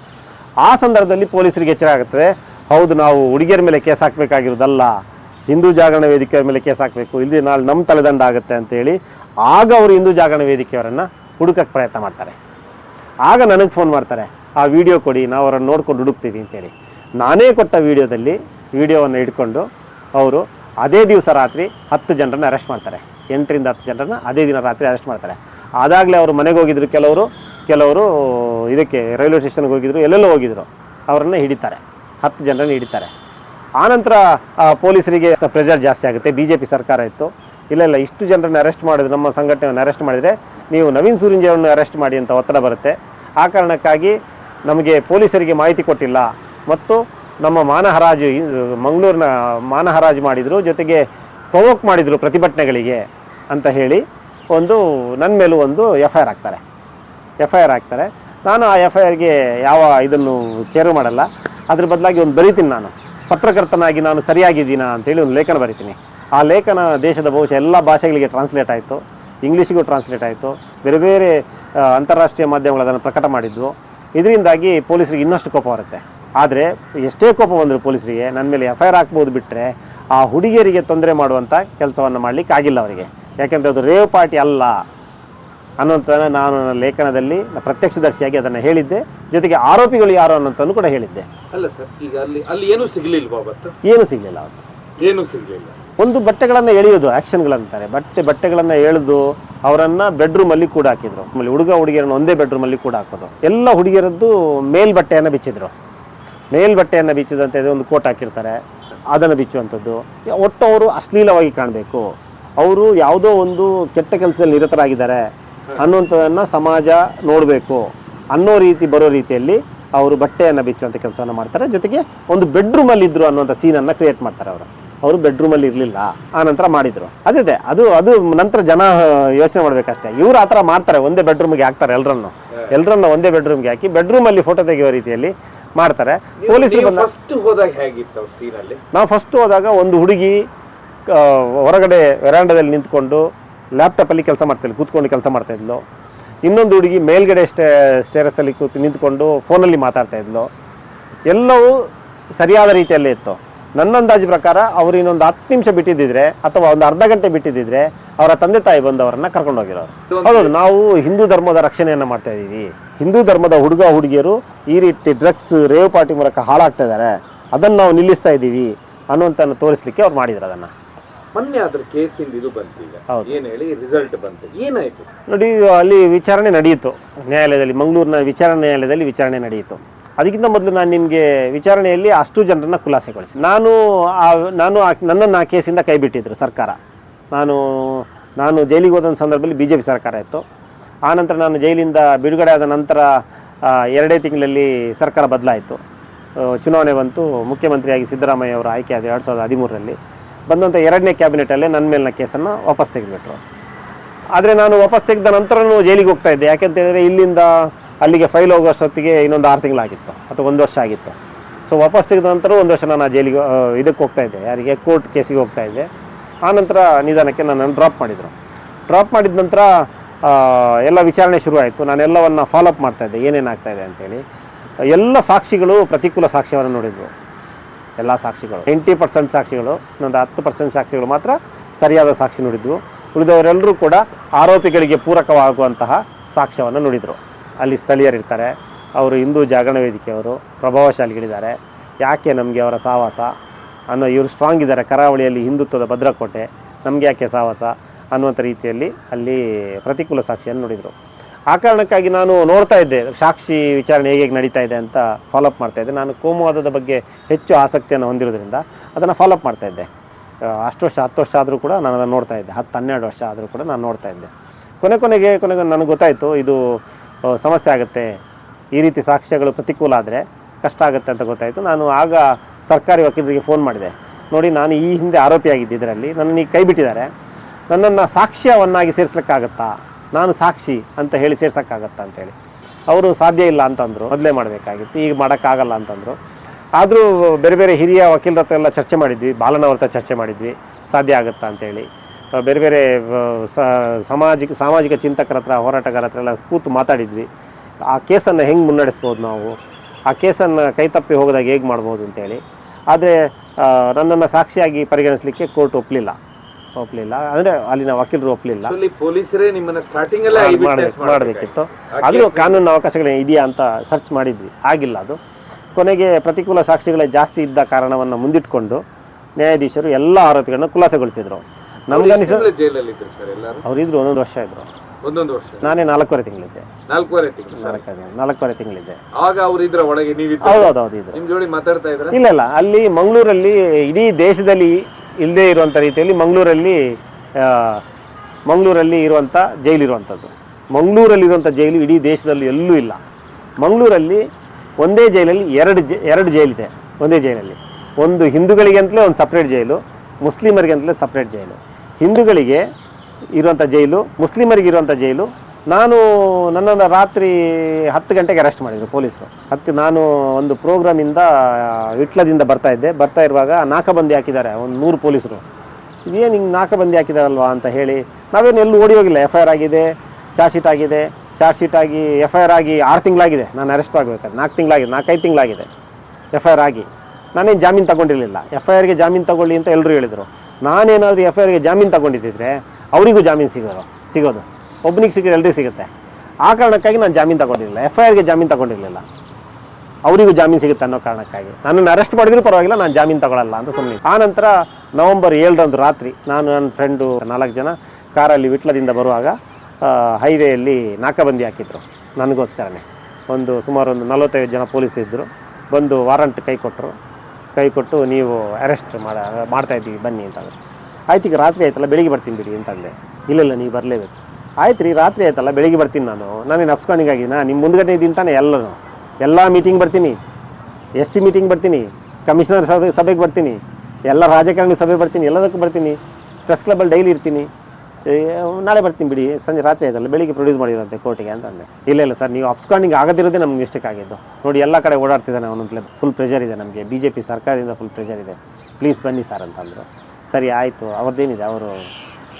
Speaker 1: ಆ ಸಂದರ್ಭದಲ್ಲಿ ಪೊಲೀಸರಿಗೆ ಎಚ್ಚರ ಆಗುತ್ತದೆ. ಹೌದು, ನಾವು ಹುಡುಗಿಯರ ಮೇಲೆ ಕೇಸ್ ಹಾಕಬೇಕಾಗಿರೋದಲ್ಲ ಹಿಂದೂ ಜಾಗರಣ ವೇದಿಕೆಯ ಮೇಲೆ ಕೇಸ್ ಹಾಕಬೇಕು. ಇಲ್ಲಿ ನಾಳೆ ನಮ್ಮ ತಲೆದಂಡ ಆಗುತ್ತೆ ಅಂತೇಳಿ ಆಗ ಅವರು ಹಿಂದೂ ಜಾಗರಣ ವೇದಿಕೆಯವರನ್ನು ಹುಡುಕಕ್ಕೆ ಪ್ರಯತ್ನ ಮಾಡ್ತಾರೆ. ಆಗ ನನಗೆ ಫೋನ್ ಮಾಡ್ತಾರೆ, ಆ ವಿಡಿಯೋ ಕೊಡಿ ನಾವು ಅವರನ್ನು ನೋಡ್ಕೊಂಡು ಹುಡುಕ್ತೀವಿ ಅಂತೇಳಿ. ನಾನೇ ಕೊಟ್ಟ ವಿಡಿಯೋದಲ್ಲಿ ವಿಡಿಯೋವನ್ನು ಇಟ್ಕೊಂಡು ಅವರು ಅದೇ ದಿವಸ ರಾತ್ರಿ ಹತ್ತು ಜನರನ್ನ ಅರೆಸ್ಟ್ ಮಾಡ್ತಾರೆ. ಎಂಟರಿಂದ ಹತ್ತು ಜನರನ್ನ ಅದೇ ದಿನ ರಾತ್ರಿ ಅರೆಸ್ಟ್ ಮಾಡ್ತಾರೆ. ಅದಾಗಲೇ ಅವರು ಮನೆಗೆ ಹೋಗಿದ್ರು, ಕೆಲವರು ಕೆಲವರು ಇದಕ್ಕೆ ರೈಲ್ವೆ ಸ್ಟೇಷನ್ಗೆ ಹೋಗಿದ್ರು, ಎಲ್ಲೆಲ್ಲೋ ಹೋಗಿದ್ರು. ಅವರನ್ನು ಹಿಡಿತಾರೆ. ಹತ್ತು ಜನರನ್ನು ಹಿಡಿತಾರೆ. ಆನಂತರ ಪೊಲೀಸರಿಗೆ ಪ್ರೆಷರ್ ಜಾಸ್ತಿ ಆಗುತ್ತೆ. ಬಿ ಜೆ ಪಿ ಸರ್ಕಾರ ಇತ್ತು. ಇಲ್ಲ ಇಲ್ಲ, ಇಷ್ಟು ಜನರನ್ನು ಅರೆಸ್ಟ್ ಮಾಡಿದ್ರು, ನಮ್ಮ ಸಂಘಟನೆಯನ್ನು ಅರೆಸ್ಟ್ ಮಾಡಿದರೆ ನೀವು ನವೀನ್ ಸೂರಿಂಜೆಯನ್ನು ಅರೆಸ್ಟ್ ಮಾಡಿ ಅಂತ ಒತ್ತಡ ಬರುತ್ತೆ. ಆ ಕಾರಣಕ್ಕಾಗಿ ನಮಗೆ ಪೊಲೀಸರಿಗೆ ಮಾಹಿತಿ ಕೊಟ್ಟಿಲ್ಲ. ಮತ್ತು ನಮ್ಮ ಮಾನ ಹರಾಜು ಈ- ಮಂಗಳೂರಿನ ಮಾನ ಹರಾಜು ಮಾಡಿದರು, ಜೊತೆಗೆ ಪ್ರವೋಕ್ ಮಾಡಿದರು ಪ್ರತಿಭಟನೆಗಳಿಗೆ ಅಂತ ಹೇಳಿ ಒಂದು ನನ್ನ ಮೇಲೂ ಒಂದು ಎಫ್ ಐ ಆರ್ ಹಾಕ್ತಾರೆ. ಎಫ್ ಐ ಆರ್ ಹಾಕ್ತಾರೆ. ನಾನು ಆ ಎಫ್ ಐ ಆರ್ಗೆ ಯಾವ ಇದನ್ನು ಕೇರು ಮಾಡಲ್ಲ. ಅದ್ರ ಬದಲಾಗಿ ಒಂದು ಬರಿತೀನಿ ನಾನು. ಪತ್ರಕರ್ತನಾಗಿ ನಾನು ಸರಿಯಾಗಿದ್ದೀನಾ ಅಂತೇಳಿ ಒಂದು ಲೇಖನ ಬರಿತೀನಿ. ಆ ಲೇಖನ ದೇಶದ ಬಹುಶಃ ಎಲ್ಲ ಭಾಷೆಗಳಿಗೆ ಟ್ರಾನ್ಸ್ಲೇಟ್ ಆಯಿತು. ಇಂಗ್ಲೀಷಿಗೂ ಟ್ರಾನ್ಸ್ಲೇಟ್ ಆಯಿತು. ಬೇರೆ ಬೇರೆ ಅಂತಾರಾಷ್ಟ್ರೀಯ ಮಾಧ್ಯಮಗಳು ಅದನ್ನು ಪ್ರಕಟ ಮಾಡಿದ್ವು. ಇದರಿಂದಾಗಿ ಪೊಲೀಸರಿಗೆ ಇನ್ನಷ್ಟು ಕೋಪ ಬರುತ್ತೆ. ಆದರೆ ಎಷ್ಟೇ ಕೋಪ ಬಂದರು ಪೊಲೀಸರಿಗೆ ನನ್ನ ಮೇಲೆ ಎಫ್ ಐ ಆರ್ ಹಾಕ್ಬೋದು ಬಿಟ್ಟರೆ ಆ ಹುಡುಗಿಯರಿಗೆ ತೊಂದರೆ ಮಾಡುವಂಥ ಕೆಲಸವನ್ನು ಮಾಡಲಿಕ್ಕೆ ಆಗಿಲ್ಲ ಅವರಿಗೆ. ಯಾಕೆಂದರೆ ಅದು ರೇವ್ ಪಾರ್ಟಿ ಅಲ್ಲ ಅನ್ನೋಂಥದ್ದನ್ನು ನಾನು ನನ್ನ ಲೇಖನದಲ್ಲಿ ಪ್ರತ್ಯಕ್ಷದರ್ಶಿಯಾಗಿ ಅದನ್ನು ಹೇಳಿದ್ದೆ. ಜೊತೆಗೆ ಆರೋಪಿಗಳು ಯಾರು ಅನ್ನೋಂಥನ್ನು ಕೂಡ ಹೇಳಿದ್ದೆ.
Speaker 2: ಅಲ್ಲ ಸರ್ ಈಗ ಅಲ್ಲಿ ಅಲ್ಲಿ ಏನೂ ಸಿಗಲಿಲ್ಲ ಅವತ್ತು?
Speaker 1: ಏನೂ ಸಿಗಲಿಲ್ಲ ಅವತ್ತು.
Speaker 2: ಏನೂ ಸಿಗಲಿಲ್ಲ.
Speaker 1: ಒಂದು ಬಟ್ಟೆಗಳನ್ನು ಎಳೆಯೋದು ಆ್ಯಕ್ಷನ್ಗಳಂತಾರೆ ಬಟ್ಟೆ ಬಟ್ಟೆಗಳನ್ನು ಎಳೆದು ಅವರನ್ನು ಬೆಡ್ರೂಮಲ್ಲಿ ಕೂಡ ಹಾಕಿದ್ರು. ಆಮೇಲೆ ಹುಡುಗ ಹುಡುಗಿಯರನ್ನು ಒಂದೇ ಬೆಡ್ರೂಮಲ್ಲಿ ಕೂಡ ಹಾಕೋದು. ಎಲ್ಲ ಹುಡುಗಿಯರದ್ದು ಮೇಲ್ ಬಟ್ಟೆಯನ್ನು ಬಿಚ್ಚಿದ್ರು. ಮೇಲ್ ಬಟ್ಟೆಯನ್ನು ಬಿಚ್ಚಿದಂತೆ ಒಂದು ಕೋಟ್ ಹಾಕಿರ್ತಾರೆ. ಅದನ್ನು ಬಿಚ್ಚುವಂಥದ್ದು ಒಟ್ಟು ಅವರು ಅಶ್ಲೀಲವಾಗಿ ಕಾಣಬೇಕು. ಅವರು ಯಾವುದೋ ಒಂದು ಕೆಟ್ಟ ಕೆಲಸದಲ್ಲಿ ನಿರತರಾಗಿದ್ದಾರೆ ಅನ್ನುವಂಥದ್ದನ್ನು ಸಮಾಜ ನೋಡಬೇಕು ಅನ್ನೋ ರೀತಿ ಬರೋ ರೀತಿಯಲ್ಲಿ ಅವರು ಬಟ್ಟೆಯನ್ನು ಬಿಚ್ಚುವಂಥ ಕೆಲಸವನ್ನು ಮಾಡ್ತಾರೆ. ಜೊತೆಗೆ ಒಂದು ಬೆಡ್ರೂಮಲ್ಲಿ ಇದ್ರು ಅನ್ನುವಂಥ ಸೀನನ್ನು ಕ್ರಿಯೇಟ್ ಮಾಡ್ತಾರೆ ಅವರು. ಅವರು ಬೆಡ್ರೂಮಲ್ಲಿ ಇರಲಿಲ್ಲ, ಆ ನಂತರ ಮಾಡಿದ್ರು. ಅದೇ ಅದು ಅದು ನಂತರ ಜನ ಯೋಚನೆ ಮಾಡ್ಬೇಕಷ್ಟೇ. ಇವರು ಆ ಥರ ಮಾಡ್ತಾರೆ, ಒಂದೇ ಬೆಡ್ರೂಮ್ಗೆ ಹಾಕ್ತಾರೆ ಎಲ್ಲರನ್ನು ಎಲ್ಲರನ್ನ ಒಂದೇ ಬೆಡ್ರೂಮ್ಗೆ ಹಾಕಿ ಬೆಡ್ರೂಮಲ್ಲಿ ಫೋಟೋ ತೆಗೆಯುವ ರೀತಿಯಲ್ಲಿ ಮಾಡ್ತಾರೆ. ಪೊಲೀಸರು ಬಂದ
Speaker 2: ಫಸ್ಟ್ ಹೋದಾಗ ಹೇಗಿತ್ತು ಅವ್ರ ಸೀನಲ್ಲಿ
Speaker 1: ನಾವು ಫಸ್ಟ್ ಹೋದಾಗ ಒಂದು ಹುಡುಗಿ ಆ, ಹೊರಗಡೆ ವೆರಾಂಡದಲ್ಲಿ ನಿಂತ್ಕೊಂಡು ಲ್ಯಾಪ್ಟಾಪಲ್ಲಿ ಕೆಲಸ ಮಾಡ್ತಿದ್ಲು ಕೂತ್ಕೊಂಡು ಕೆಲಸ ಮಾಡ್ತಾ ಇದ್ಲು. ಇನ್ನೊಂದು ಹುಡುಗಿ ಮೇಲ್ಗಡೆ ಸ್ಟೇ ಸ್ಟೇರಸಲ್ಲಿ ಕೂತು ನಿಂತ್ಕೊಂಡು ಫೋನಲ್ಲಿ ಮಾತಾಡ್ತಾ ಇದ್ಲು. ಎಲ್ಲವೂ ಸರಿಯಾದ ರೀತಿಯಲ್ಲೇ ಇತ್ತು. ನನ್ನ ಅಂದಾಜು ಪ್ರಕಾರ ಅವರು ಇನ್ನೊಂದು ಹತ್ತು ನಿಮಿಷ ಬಿಟ್ಟಿದ್ದಿದ್ರೆ ಅಥವಾ ಒಂದು ಅರ್ಧ ಗಂಟೆ ಬಿಟ್ಟಿದ್ದಿದ್ರೆ ಅವರ ತಂದೆ ತಾಯಿ ಬಂದು ಅವರನ್ನ ಕರ್ಕೊಂಡು ಹೋಗಿರೋರು. ಹೌದು ನಾವು ಹಿಂದೂ ಧರ್ಮದ ರಕ್ಷಣೆಯನ್ನು ಮಾಡ್ತಾ ಇದ್ದೀವಿ. ಹಿಂದೂ ಧರ್ಮದ ಹುಡುಗ ಹುಡುಗಿಯರು ಈ ರೀತಿ ಡ್ರಗ್ಸ್ ರೇವ್ ಪಾರ್ಟಿ ಮೂಲಕ ಹಾಳಾಗ್ತಾ ಇದ್ದಾರೆ. ಅದನ್ನು ನಾವು ನಿಲ್ಲಿಸ್ತಾ ಇದ್ದೀವಿ ಅನ್ನುವಂತ ತೋರಿಸ್ಲಿಕ್ಕೆ ಅವ್ರು ಮಾಡಿದ್ರು ಅದನ್ನು.
Speaker 2: ಮೊನ್ನೆ ಅದ್ರ ಕೇಸಿಂದ ಇದು ಬಂತು ಈಗ.
Speaker 1: ಹೌದು.
Speaker 2: ಹೇಳಿ? ರಿಸಲ್ಟ್ ಬಂತು. ಏನಾಯ್ತು?
Speaker 1: ನೋಡಿ ಅಲ್ಲಿ ವಿಚಾರಣೆ ನಡೆಯಿತು. ನ್ಯಾಯಾಲಯದಲ್ಲಿ ಮಂಗಳೂರಿನ ವಿಚಾರಣಾ ನ್ಯಾಯಾಲಯದಲ್ಲಿ ವಿಚಾರಣೆ ನಡೆಯಿತು. ಅದಕ್ಕಿಂತ ಮೊದಲು ನಾನು ನಿಮಗೆ ವಿಚಾರಣೆಯಲ್ಲಿ ಅಷ್ಟು ಜನರನ್ನ ಖುಲಾಸೆಗೊಳಿಸಿ ನಾನು ನಾನು ನನ್ನನ್ನು ಆ ಕೇಸಿಂದ ಕೈ ಬಿಟ್ಟಿದ್ದರು ಸರ್ಕಾರ. ನಾನು ನಾನು ಜೈಲಿಗೆ ಹೋದಂಥ ಸಂದರ್ಭದಲ್ಲಿ ಬಿ ಜೆ ಪಿ ಸರ್ಕಾರ ಇತ್ತು. ಆನಂತರ ನಾನು ಜೈಲಿಂದ ಬಿಡುಗಡೆ ಆದ ನಂತರ ಎರಡೇ ತಿಂಗಳಲ್ಲಿ ಸರ್ಕಾರ ಬದಲಾಯಿತು. ಚುನಾವಣೆ ಬಂತು. ಮುಖ್ಯಮಂತ್ರಿಯಾಗಿ ಸಿದ್ದರಾಮಯ್ಯ ಅವರು ಆಯ್ಕೆ ಆದ ಎರಡು ಸಾವಿರದ ಹದಿಮೂರರಲ್ಲಿ ಬಂದಂಥ ಎರಡನೇ ಕ್ಯಾಬಿನೆಟಲ್ಲೇ ನನ್ನ ಮೇಲಿನ ಕೇಸನ್ನು ವಾಪಸ್ ತೆಗೆದುಬಿಟ್ರು. ಆದರೆ ನಾನು ವಾಪಸ್ ತೆಗೆದ ನಂತರನೂ ಜೈಲಿಗೆ ಹೋಗ್ತಾ ಇದ್ದೆ. ಯಾಕೆಂತ ಹೇಳಿದ್ರೆ ಇಲ್ಲಿಂದ ಅಲ್ಲಿಗೆ ಫೈಲ್ ಹೋಗೋಷ್ಟೊತ್ತಿಗೆ ಇನ್ನೊಂದು ಆರು ತಿಂಗಳಾಗಿತ್ತು ಅಥವಾ ಒಂದು ವರ್ಷ ಆಗಿತ್ತು. ಸೊ ವಾಪಸ್ ತೆಗೆದ ನಂತರ ಒಂದು ವರ್ಷ ನಾನು ಆ ಜೈಲಿಗೆ ಇದಕ್ಕೆ ಹೋಗ್ತಾ ಇದ್ದೆ. ಯಾರಿಗೆ ಕೋರ್ಟ್ ಕೇಸಿಗೆ ಹೋಗ್ತಾ ಇದ್ದೆ. ಆನಂತರ ನಿಧಾನಕ್ಕೆ ನನ್ನನ್ನು ಡ್ರಾಪ್ ಮಾಡಿದರು. ಡ್ರಾಪ್ ಮಾಡಿದ ನಂತರ ಆ, ಎಲ್ಲ ವಿಚಾರಣೆ ಶುರುವಾಯಿತು. ನಾನೆಲ್ಲವನ್ನು ಫಾಲೋಅಪ್ ಮಾಡ್ತಾ ಇದ್ದೆ. ಏನೇನು ಆಗ್ತಾಯಿದೆ ಇದೆ ಅಂತೇಳಿ ಎಲ್ಲ ಸಾಕ್ಷಿಗಳು ಪ್ರತಿಕೂಲ ಸಾಕ್ಷ್ಯವನ್ನು ನೋಡಿದರು. ಎಲ್ಲ ಸಾಕ್ಷಿಗಳು ಎಂಟಿ ಪರ್ಸೆಂಟ್ ಸಾಕ್ಷಿಗಳು ಇನ್ನೊಂದು ಹತ್ತು ಪರ್ಸೆಂಟ್ ಸಾಕ್ಷಿಗಳು ಮಾತ್ರ ಸರಿಯಾದ ಸಾಕ್ಷಿ ನುಡಿದ್ವು. ಉಳಿದವರೆಲ್ಲರೂ ಕೂಡ ಆರೋಪಿಗಳಿಗೆ ಪೂರಕವಾಗುವಂತಹ ಸಾಕ್ಷ್ಯವನ್ನು ನುಡಿದರು. ಅಲ್ಲಿ ಸ್ಥಳೀಯರಿರ್ತಾರೆ. ಅವರು ಹಿಂದೂ ಜಾಗರಣ ವೇದಿಕೆಯವರು, ಪ್ರಭಾವಶಾಲಿಗಳಿದ್ದಾರೆ. ಯಾಕೆ ನಮಗೆ ಅವರ ಸಾಹಸ ಅನ್ನೋ ಇವರು ಸ್ಟ್ರಾಂಗ್ ಇದ್ದಾರೆ. ಕರಾವಳಿಯಲ್ಲಿ ಹಿಂದುತ್ವದ ಭದ್ರಕೋಟೆ, ನಮಗೆ ಯಾಕೆ ಸಾವಾಸ? ಅನ್ನುವಂಥ ರೀತಿಯಲ್ಲಿ ಅಲ್ಲಿ ಪ್ರತಿಕೂಲ ಸಾಕ್ಷಿಯನ್ನು ನೋಡಿದರು. ಆ ಕಾರಣಕ್ಕಾಗಿ ನಾನು ನೋಡ್ತಾ ಇದ್ದೆ. ಸಾಕ್ಷಿ ವಿಚಾರಣೆ ಹೇಗೆ ಹೇಗೆ ನಡೀತಾ ಇದೆ ಅಂತ ಫಾಲೋಅಪ್ ಮಾಡ್ತಾ ಇದ್ದೆ. ನಾನು ಕೋಮುವಾದದ ಬಗ್ಗೆ ಹೆಚ್ಚು ಆಸಕ್ತಿಯನ್ನು ಹೊಂದಿರೋದ್ರಿಂದ ಅದನ್ನು ಫಾಲೋಅಪ್ ಮಾಡ್ತಾ ಇದ್ದೆ. ಅಷ್ಟು ವರ್ಷ, ಹತ್ತು ವರ್ಷ ಆದರೂ ಕೂಡ ನಾನು ಅದನ್ನು ನೋಡ್ತಾ ಇದ್ದೆ. ಹತ್ತು, ಹನ್ನೆರಡು ವರ್ಷ ಆದರೂ ಕೂಡ ನಾನು ನೋಡ್ತಾ ಇದ್ದೆ. ಕೊನೆ ಕೊನೆಗೆ ಕೊನೆಗೆ ನನಗೆ ಗೊತ್ತಾಯಿತು, ಇದು ಸಮಸ್ಯೆ ಆಗುತ್ತೆ. ಈ ರೀತಿ ಸಾಕ್ಷ್ಯಗಳು ಪ್ರತಿಕೂಲ ಆದರೆ ಕಷ್ಟ ಆಗುತ್ತೆ ಅಂತ ಗೊತ್ತಾಯಿತು. ನಾನು ಆಗ ಸರ್ಕಾರಿ ವಕೀಲರಿಗೆ ಫೋನ್ ಮಾಡಿದೆ. ನೋಡಿ, ನಾನು ಈ ಹಿಂದೆ ಆರೋಪಿಯಾಗಿದ್ದೆ ಇದರಲ್ಲಿ. ನನ್ನನ್ನು ಈಗ ಕೈ ಬಿಟ್ಟಿದ್ದಾರೆ. ನನ್ನನ್ನು ಸಾಕ್ಷ್ಯವನ್ನಾಗಿ ಸೇರಿಸ್ಲಿಕ್ಕಾಗತ್ತಾ? ನಾನು ಸಾಕ್ಷಿ ಅಂತ ಹೇಳಿ ಸೇರ್ಸೋಕ್ಕಾಗತ್ತಾ ಅಂತೇಳಿ ಅವರು ಸಾಧ್ಯ ಇಲ್ಲ ಅಂತಂದರು. ಮೊದಲೇ ಮಾಡಬೇಕಾಗಿತ್ತು. ಈಗ ಮಾಡೋಕ್ಕಾಗಲ್ಲ ಅಂತಂದರು. ಆದರೂ ಬೇರೆ ಬೇರೆ ಹಿರಿಯ ವಕೀಲರ ಹತ್ರ ಎಲ್ಲ ಚರ್ಚೆ ಮಾಡಿದ್ವಿ. ಬಾಲನವ್ರ ಹತ್ರ ಚರ್ಚೆ ಮಾಡಿದ್ವಿ. ಸಾಧ್ಯ ಆಗುತ್ತಾ ಅಂತೇಳಿ ಬೇರೆ ಬೇರೆ ಸಾಮಾಜಿಕ ಸಾಮಾಜಿಕ ಚಿಂತಕರ ಹತ್ರ ಹೋರಾಟಗಾರ ಹತ್ರ ಎಲ್ಲ ಕೂತು ಮಾತಾಡಿದ್ವಿ. ಆ ಕೇಸನ್ನು ಹೆಂಗೆ ಮುನ್ನಡೆಸ್ಬೋದು ನಾವು? ಆ ಕೇಸನ್ನು ಕೈತಪ್ಪಿ ತಪ್ಪಿ ಹೋಗೋದಾಗ ಹೇಗೆ ಮಾಡ್ಬೋದು ಅಂತೇಳಿ. ಆದರೆ ನನ್ನನ್ನು ಸಾಕ್ಷಿಯಾಗಿ ಪರಿಗಣಿಸಲಿಕ್ಕೆ ಕೋರ್ಟ್ ಒಪ್ಪಲಿಲ್ಲ ಒಪ್ಪಲಿಲ್ಲ ಅಂದರೆ ಅಲ್ಲಿನ ವಕೀಲರು ಒಪ್ಪಲಿಲ್ಲ
Speaker 2: ಪೊಲೀಸರೇ ನಿಮ್ಮನ್ನ ಸ್ಟಾರ್ಟಿಂಗ್
Speaker 1: ಮಾಡಬೇಕಿತ್ತು. ಆದರೂ ಕಾನೂನು ಅವಕಾಶಗಳೇ ಇದೆಯಾ ಅಂತ ಸರ್ಚ್ ಮಾಡಿದ್ವಿ. ಆಗಿಲ್ಲ ಅದು. ಕೊನೆಗೆ ಪ್ರತಿಕೂಲ ಸಾಕ್ಷಿಗಳೇ ಜಾಸ್ತಿ ಇದ್ದ ಕಾರಣವನ್ನು ಮುಂದಿಟ್ಕೊಂಡು ನ್ಯಾಯಾಧೀಶರು ಎಲ್ಲ ಆರೋಪಿಗಳನ್ನು ಖುಲಾಸೆಗೊಳಿಸಿದ್ರು. ನಮ್ಗನಿಸ
Speaker 2: ಜೈಲಲ್ಲಿ ಇದ್ರು ಸರ್ ಎಲ್ಲರೂ?
Speaker 1: ಅವರಿದ್ರು ಒಂದೊಂದು ವರ್ಷ ಇದ್ರು.
Speaker 2: ಒಂದೊಂದು ವರ್ಷ.
Speaker 1: ನಾನೇ ನಾಲ್ಕೂವರೆ ತಿಂಗಳಿದ್ದೆ.
Speaker 2: ನಾಲ್ಕೂವರೆ ತಿಂಗಳು ಸರ್.
Speaker 1: ನಾಲ್ಕೂವರೆ ನಾಲ್ಕೂವರೆ ತಿಂಗಳಿದ್ದೆ.
Speaker 2: ಆಗ ಅವ್ರು ಇದ್ರ ಒಳಗೆ ನೀವು
Speaker 1: ಹೌದು ಹೌದು ಹೌದು ಇದ್ರು.
Speaker 2: ನಿಮ್ ಜೋಡಿ ಮಾತಾಡ್ತಾ ಇದ್ರ?
Speaker 1: ಇಲ್ಲ ಇಲ್ಲ. ಅಲ್ಲಿ ಮಂಗಳೂರಲ್ಲಿ ಇಡೀ ದೇಶದಲ್ಲಿ ಇಲ್ಲದೇ ಇರುವಂಥ ರೀತಿಯಲ್ಲಿ ಮಂಗಳೂರಲ್ಲಿ ಮಂಗಳೂರಲ್ಲಿ ಇರುವಂಥ ಜೈಲು ಇರುವಂಥದ್ದು ಮಂಗಳೂರಲ್ಲಿರುವಂಥ ಜೈಲು ಇಡೀ ದೇಶದಲ್ಲಿ ಎಲ್ಲೂ ಇಲ್ಲ. ಮಂಗಳೂರಲ್ಲಿ ಒಂದೇ ಜೈಲಲ್ಲಿ ಎರಡು ಜೈ ಎರಡು ಜೈಲಿದೆ ಒಂದೇ ಜೈಲಲ್ಲಿ. ಒಂದು ಹಿಂದೂಗಳಿಗೆ ಅಂತಲೇ ಒಂದು ಸಪ್ರೇಟ್ ಜೈಲು ಮುಸ್ಲಿಮರಿಗೆ ಅಂತಲೇ ಸಪ್ರೇಟ್ ಜೈಲು. ಹಿಂದೂಗಳಿಗೆ ಇರುವಂಥ ಜೈಲು, ಮುಸ್ಲಿಮರಿಗೆ ಇರುವಂಥ ಜೈಲು. ನಾನು ನನ್ನನ್ನು ರಾತ್ರಿ ಹತ್ತು ಗಂಟೆಗೆ ಅರೆಸ್ಟ್ ಮಾಡಿದರು ಪೊಲೀಸರು. ಹತ್ತು ನಾನು ಒಂದು ಪ್ರೋಗ್ರಾಮಿಂದ ವಿಟ್ಲದಿಂದ ಬರ್ತಾ ಇದ್ದೆ. ಬರ್ತಾ ಇರುವಾಗ ನಾಕಬಂದಿ ಹಾಕಿದ್ದಾರೆ, ಒಂದು ನೂರು ಪೊಲೀಸರು. ಇದೇನು ಹಿಂಗೆ ನಾಕಬಂದಿ ಹಾಕಿದಾರಲ್ವಾ ಅಂತ ಹೇಳಿ, ನಾವೇನು ಎಲ್ಲೂ ಓಡಿ ಹೋಗಿಲ್ಲ. ಎಫ್ ಐ ಆರ್ ಆಗಿದೆ, ಚಾರ್ಜ್ ಶೀಟ್ ಆಗಿದೆ. ಚಾರ್ಜ್ ಶೀಟ್ ಆಗಿ ಎಫ್ ಐ ಆರ್ ಆಗಿ ಆರು ತಿಂಗಳಾಗಿದೆ. ನಾನು ಅರೆಸ್ಟ್ ಆಗಬೇಕಾದ್ರೆ ನಾಲ್ಕು ತಿಂಗಳಾಗಿದೆ, ನಾಲ್ಕೈದು ತಿಂಗಳಾಗಿದೆ. ಎಫ್ ಐ ಆರ್ ಆಗಿ. ನಾನೇನು ಜಾಮೀನು ತಗೊಂಡಿರಲಿಲ್ಲ. ಎಫ್ ಐ ಆರ್ಗೆ ಜಾಮೀನು ತಗೊಳ್ಳಿ ಅಂತ ಎಲ್ಲರೂ ಹೇಳಿದರು. ನಾನೇನಾದರೂ ಎಫ್ ಐ ಆರ್ಗೆ ಜಾಮೀನು ತಗೊಂಡಿದ್ದಿದ್ರೆ ಅವರಿಗೂ ಜಾಮೀನು ಸಿಗೋದು ಸಿಗೋದು. ಒಬ್ಬನಿಗೆ ಸಿಕ್ಕಿದ್ರೆ ಎಲ್ರಿಗೂ ಸಿಗುತ್ತೆ. ಆ ಕಾರಣಕ್ಕಾಗಿ ನಾನು ಜಾಮೀನು ತಗೊಂಡಿರಲಿಲ್ಲ. ಎಫ್ ಐ ಆರ್ಗೆ ಜಾಮೀನು ತಗೊಂಡಿರಲಿಲ್ಲ. ಅವರಿಗೂ ಜಾಮೀನು ಸಿಗುತ್ತೆ ಅನ್ನೋ ಕಾರಣಕ್ಕಾಗಿ. ನನ್ನನ್ನು ಅರೆಸ್ಟ್ ಮಾಡಿದ್ರು ಪರವಾಗಿಲ್ಲ, ನಾನು ಜಾಮೀನು ತಗೊಳ್ಳಲ್ಲ ಅಂತ ಸುಮ್ಮನೆ ಆ ನಂತರ ನವಂಬರ್ ಏಳರಂದು ರಾತ್ರಿ ನಾನು ನನ್ನ ಫ್ರೆಂಡು ನಾಲ್ಕು ಜನ ಕಾರಲ್ಲಿ ವಿಟ್ಲದಿಂದ ಬರುವಾಗ ಹೈವೇಯಲ್ಲಿ ನಾಕಾಬಂದಿ ಹಾಕಿದ್ರು. ನನಗೋಸ್ಕರನೇ. ಒಂದು ಸುಮಾರು ಒಂದು ನಲವತ್ತೈದು ಜನ ಪೊಲೀಸ್ ಇದ್ದರು ಬಂದು ವಾರಂಟ್ ಕೈ ಕೊಟ್ಟರು ಕೈ ಕೊಟ್ಟು ನೀವು ಅರೆಸ್ಟ್ ಮಾಡ, ಮಾಡ್ತಾ ಇದ್ದೀವಿ, ಬನ್ನಿ ಅಂತಂದ್ರೆ ಆಯ್ತು, ಈಗ ರಾತ್ರಿ ಆಯ್ತಲ್ಲ, ಬೆಳಿಗ್ಗೆ ಬರ್ತೀನಿ ಬಿಡಿ ಅಂತಂದೆ ಇಲ್ಲ ಇಲ್ಲ ನೀವು ಬರಲೇಬೇಕು. ಆಯ್ತು ರೀ, ರಾತ್ರಿ ಆಯ್ತಲ್ಲ, ಬೆಳಿಗ್ಗೆ ಬರ್ತೀನಿ ನಾನು. ನಾನೇನು ಅಪ್ಸ್ಕೊಂಡಿಗಾಗಿನ ನಿಮ್ಮ ಮುಂದ್ಗಡೆ ಇದ್ದೀನಿ ತಾನೆ ಎಲ್ಲರೂ ಎಲ್ಲ ಮೀಟಿಂಗ್ ಬರ್ತೀನಿ. ಎಸ್ ಪಿ ಮೀಟಿಂಗ್ ಬರ್ತೀನಿ. ಕಮಿಷನರ್ ಸಭೆ, ಸಭೆಗೆ ಬರ್ತೀನಿ. ಎಲ್ಲ ರಾಜಕಾರಣಿ ಸಭೆ ಬರ್ತೀನಿ. ಎಲ್ಲದಕ್ಕೂ ಬರ್ತೀನಿ. ಪ್ರೆಸ್ ಕ್ಲಬ್ಬಲ್ಲಿ ಡೈಲಿ ಇರ್ತೀನಿ. ನಾಳೆ ಬರ್ತೀನಿ ಬಿಡಿ. ಸಂಜೆ ರಾತ್ರಿ ಆಯ್ತಲ್ಲ, ಬೆಳಿಗ್ಗೆ ಪ್ರೊಡ್ಯೂಸ್ ಮಾಡಿರಂತೆ ಕೋರ್ಟಿಗೆ ಅಂತ ಅಂದೆ. ಇಲ್ಲ ಇಲ್ಲ ಸರ್, ನೀವು ಅಪ್ಸ್ಕಾಂಡಿಂಗ್ ಆಗದಿರೋದೇ ನಮ್ಗೆ ಮಿಸ್ಟೇಕ್ ಆಗಿದ್ದು. ನೋಡಿ, ಎಲ್ಲ ಕಡೆ ಓಡಾಡ್ತಿದ್ದಾನೆ ಅವನು ಫುಲ್ ಪ್ರೆಷರ್ ಇದೆ ನಮಗೆ. ಬಿ ಜೆ ಪಿ ಸರ್ಕಾರದಿಂದ ಫುಲ್ ಪ್ರೆಷರ್ ಇದೆ. ಪ್ಲೀಸ್ ಬನ್ನಿ ಸರ್ ಅಂತಂದರು ಸರಿ, ಆಯಿತು. ಅವ್ರದ್ದೇನಿದೆ? ಅವರು